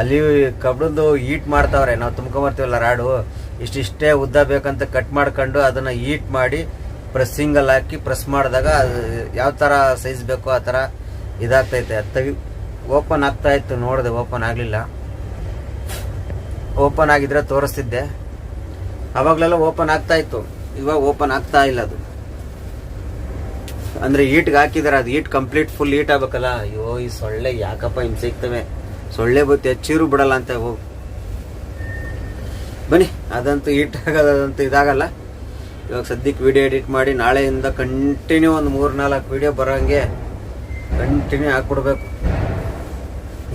ಅಲ್ಲಿ ಕಬ್ಬಣದ್ದು ಹೀಟ್ ಮಾಡ್ತಾವ್ರೆ ನಾವು ತುಂಬ್ಕೊಂಬರ್ತೀವಲ್ಲ ರಾಡು? ಇಷ್ಟಿಷ್ಟೇ ಉದ್ದ ಬೇಕಂತ ಕಟ್ ಮಾಡ್ಕೊಂಡು ಅದನ್ನು ಹೀಟ್ ಮಾಡಿ ಪ್ರೆಸ್ಸಿಂಗಲ್ಲಿ ಹಾಕಿ ಪ್ರೆಸ್ ಮಾಡಿದಾಗ ಅದು ಯಾವ ಥರ ಸೈಜ್ ಬೇಕೋ ಆ ಥರ ಇದಾಗ್ತೈತೆ. ಅದು ತೆಗಿ ಓಪನ್ ಆಗ್ತಾ ಇತ್ತು, ನೋಡಿದೆ ಓಪನ್ ಆಗಲಿಲ್ಲ. ಓಪನ್ ಆಗಿದ್ರೆ ತೋರಿಸ್ತಿದ್ದೆ. ಅವಾಗಲೆಲ್ಲ ಓಪನ್ ಆಗ್ತಾ ಇತ್ತು. ಇವಾಗ ಓಪನ್ ಆಗ್ತಾ ಇಲ್ಲ ಅದು. ಅಂದ್ರೆ ಈಟ್ಗೆ ಹಾಕಿದಾರೆ, ಅದು ಈಟ್ ಕಂಪ್ಲೀಟ್ ಫುಲ್ ಈಟ್ ಆಗ್ಬೇಕಲ್ಲ. ಅಯ್ಯೋ, ಈ ಸೊಳ್ಳೆ ಯಾಕಪ್ಪ ಹಿಂಗೆ ಸಿಗ್ತವೆ? ಸೊಳ್ಳೆ ಬುತ್ತಿ ಹಚ್ಚಿರು ಬಿಡಲ್ಲ ಅಂತ ಹೋಗಿ. ಬನ್ನಿ, ಅದಂತೂ ಈಟ್ ಆಗೋದಂತೂ ಇದಾಗಲ್ಲ. ಇವಾಗ ಸದ್ಯಕ್ಕೆ ವಿಡಿಯೋ ಎಡಿಟ್ ಮಾಡಿ, ನಾಳೆಯಿಂದ ಕಂಟಿನ್ಯೂ ಒಂದು ಮೂರು ನಾಲ್ಕು ವಿಡಿಯೋ ಬರೋಂಗೆ ಕಂಟಿನ್ಯೂ ಹಾಕ್ಬಿಡ್ಬೇಕು.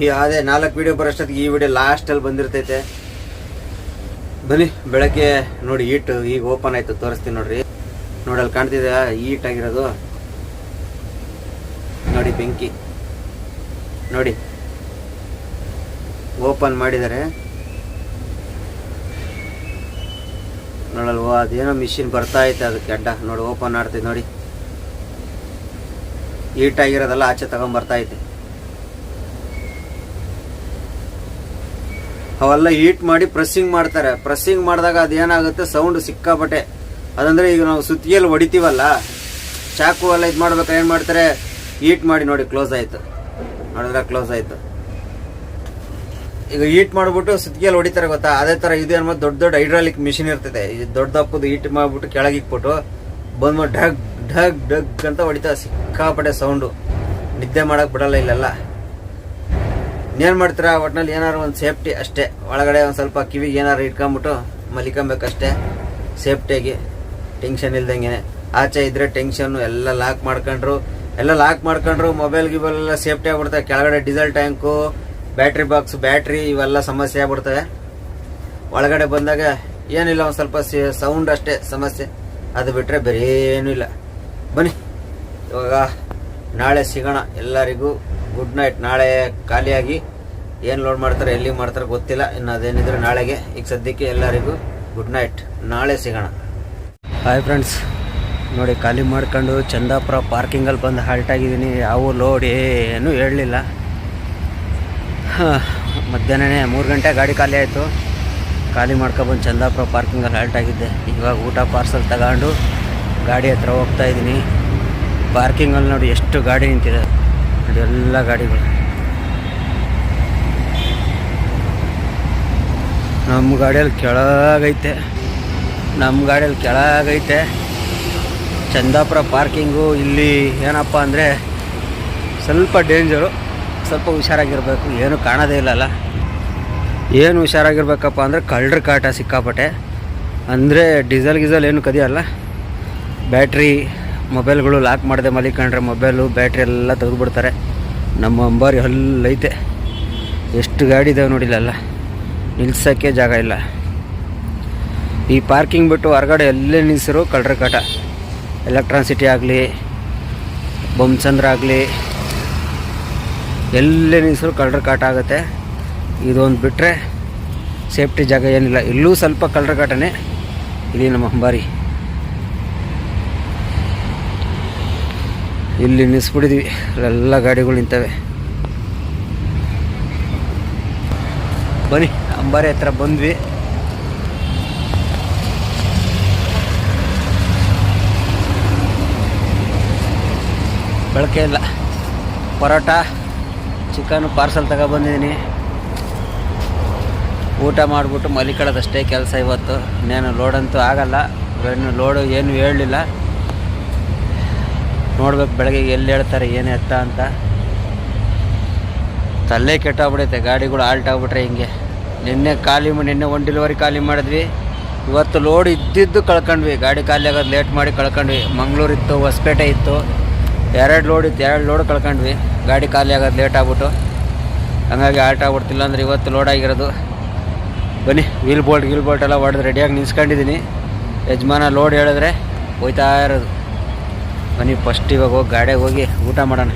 ಈ ಅದೇ ನಾಲ್ಕು ವಿಡಿಯೋ ಬರೋಷ್ಟೊತ್ತಿಗೆ ಈ ವಿಡಿಯೋ ಲಾಸ್ಟಲ್ಲಿ ಬಂದಿರ್ತೈತೆ. ಬನ್ನಿ, ಬೆಳಗ್ಗೆ ನೋಡಿ ಈಟ್ ಈಗ ಓಪನ್ ಆಯಿತು, ತೋರಿಸ್ತೀನಿ ನೋಡ್ರಿ. ನೋಡಿ, ಅಲ್ಲಿ ಕಾಣ್ತಿದೆ ಈಟ್ ಆಗಿರೋದು. ನೋಡಿ, ಬೆಂಕಿ. ನೋಡಿ ಓಪನ್ ಮಾಡಿದ್ದಾರೆ. ನೋಡಲ್ವ ಅದೇನೋ ಮಿಷಿನ್ ಬರ್ತಾ ಐತೆ ಅದಕ್ಕೆ ಅಡ್ಡ. ನೋಡಿ ಓಪನ್ ಆಡ್ತೈತೆ ನೋಡಿ. ಹೀಟ್ ಆಗಿರೋದೆಲ್ಲ ಆಚೆ ತಗೊಂಬರ್ತಾ ಐತೆ. ಅವೆಲ್ಲ ಹೀಟ್ ಮಾಡಿ ಪ್ರೆಸ್ಸಿಂಗ್ ಮಾಡ್ತಾರೆ. ಪ್ರೆಸ್ಸಿಂಗ್ ಮಾಡಿದಾಗ ಅದೇನಾಗುತ್ತೆ? ಸೌಂಡ್ ಸಿಕ್ಕಾಪಟ್ಟೆ. ಅದಂದರೆ ಈಗ ನಾವು ಸುತ್ತಿಗೆಯಲ್ಲಿ ಹೊಡಿತೀವಲ್ಲ? ಚಾಕು ಎಲ್ಲ ಇದು ಮಾಡ್ಬೇಕಾದ್ರೆ ಏನು ಮಾಡ್ತಾರೆ? ಹೀಟ್ ಮಾಡಿ ನೋಡಿ ಕ್ಲೋಸ್ ಆಯಿತು. ನೋಡಿದ್ರೆ ಕ್ಲೋಸ್ ಆಯಿತು. ಈಗ ಹೀಟ್ ಮಾಡಿಬಿಟ್ಟು ಸುತ್ತಿಗೆಯಲ್ಲಿ ಹೊಡಿತಾರೆ ಗೊತ್ತಾ? ಅದೇ ಥರ ಇದು ಏನು ದೊಡ್ಡ ದೊಡ್ಡ ಹೈಡ್ರಾಲಿಕ್ ಮಿಷಿನ್ ಇರ್ತದೆ ಇದು ದೊಡ್ಡ ದಪ್ಪದು ಹೀಟ್ ಮಾಡಿಬಿಟ್ಟು ಕೆಳಗೆ ಇಕ್ಬಿಟ್ಟು ಬಂದ್ಬಿಟ್ಟು ಢಗ್ ಢಗ್ ಢಗ್ ಅಂತ ಹೊಡಿತಾರೆ ಸಿಕ್ಕಾಪಟ್ಟೆ ಸೌಂಡು ನಿದ್ದೆ ಮಾಡೋಕೆ ಬಿಡಲ್ಲ ಇಲ್ಲೆಲ್ಲ. ಇನ್ನೇನು ಮಾಡ್ತೀರಾ? ಒಟ್ನಲ್ಲಿ ಏನಾದ್ರು ಒಂದು ಸೇಫ್ಟಿ ಅಷ್ಟೇ. ಒಳಗಡೆ ಒಂದು ಸ್ವಲ್ಪ ಕಿವಿಗೆ ಏನಾದ್ರು ಇಟ್ಕೊಂಬಿಟ್ಟು ಮಲಿಕೊಬೇಕಷ್ಟೇ. ಸೇಫ್ಟಿಯಾಗಿ. ಟೆನ್ಷನ್ ಇಲ್ದಂಗೆ ಆಚೆ ಇದ್ರೆ ಟೆನ್ಷನ್ನು ಎಲ್ಲ ಲಾಕ್ ಮಾಡ್ಕೊಂಡ್ರು. ಎಲ್ಲ ಲಾಕ್ ಮಾಡ್ಕೊಂಡ್ರು, ಮೊಬೈಲ್ ಗಿಬೈಲ್ ಎಲ್ಲ ಸೇಫ್ಟಿ ಆಗ್ಬಿಡ್ತವೆ ಕೆಳಗಡೆ diesel tank, battery box, battery ಇವೆಲ್ಲ ಸಮಸ್ಯೆ ಆಗ್ಬಿಡ್ತವೆ. ಒಳಗಡೆ ಬಂದಾಗ ಏನಿಲ್ಲ, ಒಂದು ಸ್ವಲ್ಪ ಸೌಂಡ್ ಅಷ್ಟೇ ಸಮಸ್ಯೆ. ಅದು ಬಿಟ್ಟರೆ ಬೇರೆ ಏನೂ ಇಲ್ಲ. ಬನ್ನಿ. ಇವಾಗ ನಾಳೆ ಸಿಗೋಣ ಎಲ್ಲರಿಗೂ. ಗುಡ್ ನೈಟ್ ನಾಳೆ ಖಾಲಿಯಾಗಿ ಏನು ಲೋಡ್ ಮಾಡ್ತಾರೆ, ಎಲ್ಲಿ ಮಾಡ್ತಾರೆ ಗೊತ್ತಿಲ್ಲ. ಇನ್ನು ಅದೇನಿದ್ರೆ ನಾಳೆಗೆ. ಈಗ ಸದ್ಯಕ್ಕೆ ಎಲ್ಲರಿಗೂ ಗುಡ್ ನೈಟ್ ನಾಳೆ ಸಿಗೋಣ. ಹಾಯ್ ಫ್ರೆಂಡ್ಸ್ ನೋಡಿ, ಖಾಲಿ ಮಾಡ್ಕೊಂಡು ಚಂದಾಪುರ ಪಾರ್ಕಿಂಗಲ್ಲಿ ಬಂದು ಹಾಲ್ಟ್ ಆಗಿದ್ದೀನಿ. ಯಾವ ಲೋಡ್ ಏನು ಹೇಳಲಿಲ್ಲ. ಮಧ್ಯಾಹ್ನನೇ ಮೂರು ಗಂಟೆ ಗಾಡಿ ಖಾಲಿ ಆಯಿತು. ಖಾಲಿ ಮಾಡ್ಕೊಬಂದು ಚಂದಾಪುರ ಪಾರ್ಕಿಂಗಲ್ಲಿ ಹಾಲ್ಟ್ ಆಗಿದ್ದೆ. ಇವಾಗ ಊಟ ಪಾರ್ಸಲ್ ತಗೊಂಡು ಗಾಡಿ ಹತ್ರ ಹೋಗ್ತಾ ಇದ್ದೀನಿ. ಪಾರ್ಕಿಂಗಲ್ಲಿ ನೋಡಿ ಎಷ್ಟು ಗಾಡಿ ನಿಂತಿದೆ. ನೋಡಿ, ಎಲ್ಲ ಗಾಡಿಗಳು. ನಮ್ಮ ಗಾಡಿಯಲ್ಲಿ ಕೆಳಗೈತೆ. ನಮ್ಮ ಗಾಡಿಯಲ್ಲಿ ಕೆಳಗೈತೆ. ಚಂದಾಪುರ ಪಾರ್ಕಿಂಗು, ಇಲ್ಲಿ ಏನಪ್ಪ ಅಂದರೆ ಸ್ವಲ್ಪ ಡೇಂಜರು, ಸ್ವಲ್ಪ ಹುಷಾರಾಗಿರಬೇಕು. ಏನು ಕಾಣೋದೇ ಇಲ್ಲಲ್ಲ. ಏನು ಹುಷಾರಾಗಿರ್ಬೇಕಪ್ಪ ಅಂದರೆ ಕಳ್ಳರ ಕಾಟ ಸಿಕ್ಕಾಪಟ್ಟೆ. ಅಂದರೆ ಡೀಸೆಲ್ ಗೀಸಲ್ ಏನು ಕದಿಯಲ್ಲ. ಬ್ಯಾಟ್ರಿ ಮೊಬೈಲ್ಗಳು ಲಾಕ್ ಮಾಡದೆ ಮಲಿಕಂಡ್ರೆ ಮೊಬೈಲು, ಬ್ಯಾಟ್ರಿ ಎಲ್ಲ ತೆಗೆದುಬಿಡ್ತಾರೆ. ನಮ್ಮ ಅಂಬಾರಿ ಹಲ್ಲೈತೆ ಎಷ್ಟು ಗಾಡಿ ಇದಾವೆ ನೋಡಿಲ್ಲಲ್ಲ ನಿಲ್ಸೋಕ್ಕೆ ಜಾಗ ಇಲ್ಲ. ಈ ಪಾರ್ಕಿಂಗ್ ಬಿಟ್ಟು ಹೊರಗಡೆ ಎಲ್ಲೇ ನಿಲ್ಸಿರೋ ಕಳ್ಳರ ಕಾಟ. ಎಲೆಕ್ಟ್ರಾನ್ ಸಿಟಿ ಆಗಲಿ ಬೊಮ್ಮಚಂದ್ರ ಆಗಲಿ, ಎಲ್ಲೇ ನಿಲ್ಸಿರೋ ಕಳ್ಳರ ಕಾಟ ಆಗುತ್ತೆ. ಇದೊಂದು ಬಿಟ್ಟರೆ ಸೇಫ್ಟಿ ಜಾಗ ಏನಿಲ್ಲ. ಇಲ್ಲೂ ಸ್ವಲ್ಪ ಕಳ್ಳರ ಕಾಟನೇ ಇಲ್ಲಿ ನಮ್ಮ ಅಂಬಾರಿ. ಇಲ್ಲಿ ನಿಲ್ಲಿಸ್ಬಿಟ್ಟಿದ್ವಿ ಎಲ್ಲ ಗಾಡಿಗಳು ನಿಂತವೆ. ಬನ್ನಿ, ಅಂಬಾರಿ ಹತ್ರ ಬಂದ್ವಿ. ಬೆಳಕೆ ಇಲ್ಲ. ಪರೋಟ, ಚಿಕನ್ ಪಾರ್ಸಲ್ ತಗೊಬಂದಿದ್ದೀನಿ ಊಟ ಮಾಡಿಬಿಟ್ಟು ಮಲಿಕೊಳ್ಳೋದಷ್ಟೇ ಕೆಲಸ ಇವತ್ತು. ಇನ್ನೇನು ಲೋಡಂತೂ ಆಗಲ್ಲ. ಇನ್ನು ಲೋಡು ಏನು ಹೇಳಲಿಲ್ಲ. ನೋಡ್ಬೇಕು ಬೆಳಗ್ಗೆ ಎಲ್ಲಿ ಹೇಳ್ತಾರೆ, ಏನು ಎತ್ತ ಅಂತ. ತಲೆ ಕೆಟ್ಟಾಗ್ಬಿಡೈತೆ, ಗಾಡಿಗಳು ಆಲ್ಟ್ ಆಗ್ಬಿಟ್ರೆ ಹಿಂಗೆ. ನಿನ್ನೆ ಖಾಲಿ ನಿನ್ನೆ ಒನ್ ಡೆಲಿವರಿ ಖಾಲಿ ಮಾಡಿದ್ವಿ. ಇವತ್ತು ಲೋಡ್ ಇದ್ದಿದ್ದು ಕಳ್ಕೊಂಡ್ವಿ. ಗಾಡಿ ಖಾಲಿ ಆಗೋದು ಲೇಟ್ ಮಾಡಿ ಕಳ್ಕೊಂಡ್ವಿ. ಮಂಗಳೂರು ಇತ್ತು, ಹೊಸಪೇಟೆ ಇತ್ತು. ಎರಡು ಲೋಡ್ ಇತ್ತು, ಎರಡು ಲೋಡ್ ಕಳ್ಕೊಂಡ್ವಿ. ಗಾಡಿ ಖಾಲಿ ಆಗೋದು ಲೇಟ್ ಆಗ್ಬಿಟ್ಟು. ಹಂಗಾಗಿ ಆಲ್ಟ್ ಆಗ್ಬಿಡ್ತಿಲ್ಲ ಅಂದ್ರೆ ಇವತ್ತು ಲೋಡ್ ಆಗಿರೋದು. ಬನ್ನಿ ವೀಲ್ ಬೋಲ್ಟ್ ಗೀಲ್ ಬೋಲ್ಟ್ ಎಲ್ಲ ಹೊಡೆದು ರೆಡಿಯಾಗಿ ನಿಲ್ಸ್ಕೊಂಡಿದ್ದೀನಿ ಯಜಮಾನ ಲೋಡ್ ಹೇಳಿದ್ರೆ ಹೋಯ್ತಾ ಇರೋದು. ಬನ್ನಿ ಫಸ್ಟ್ ಇವಾಗ ಹೋಗಿ ಗಾಡಿಯಾಗ ಹೋಗಿ ಊಟ ಮಾಡೋಣ.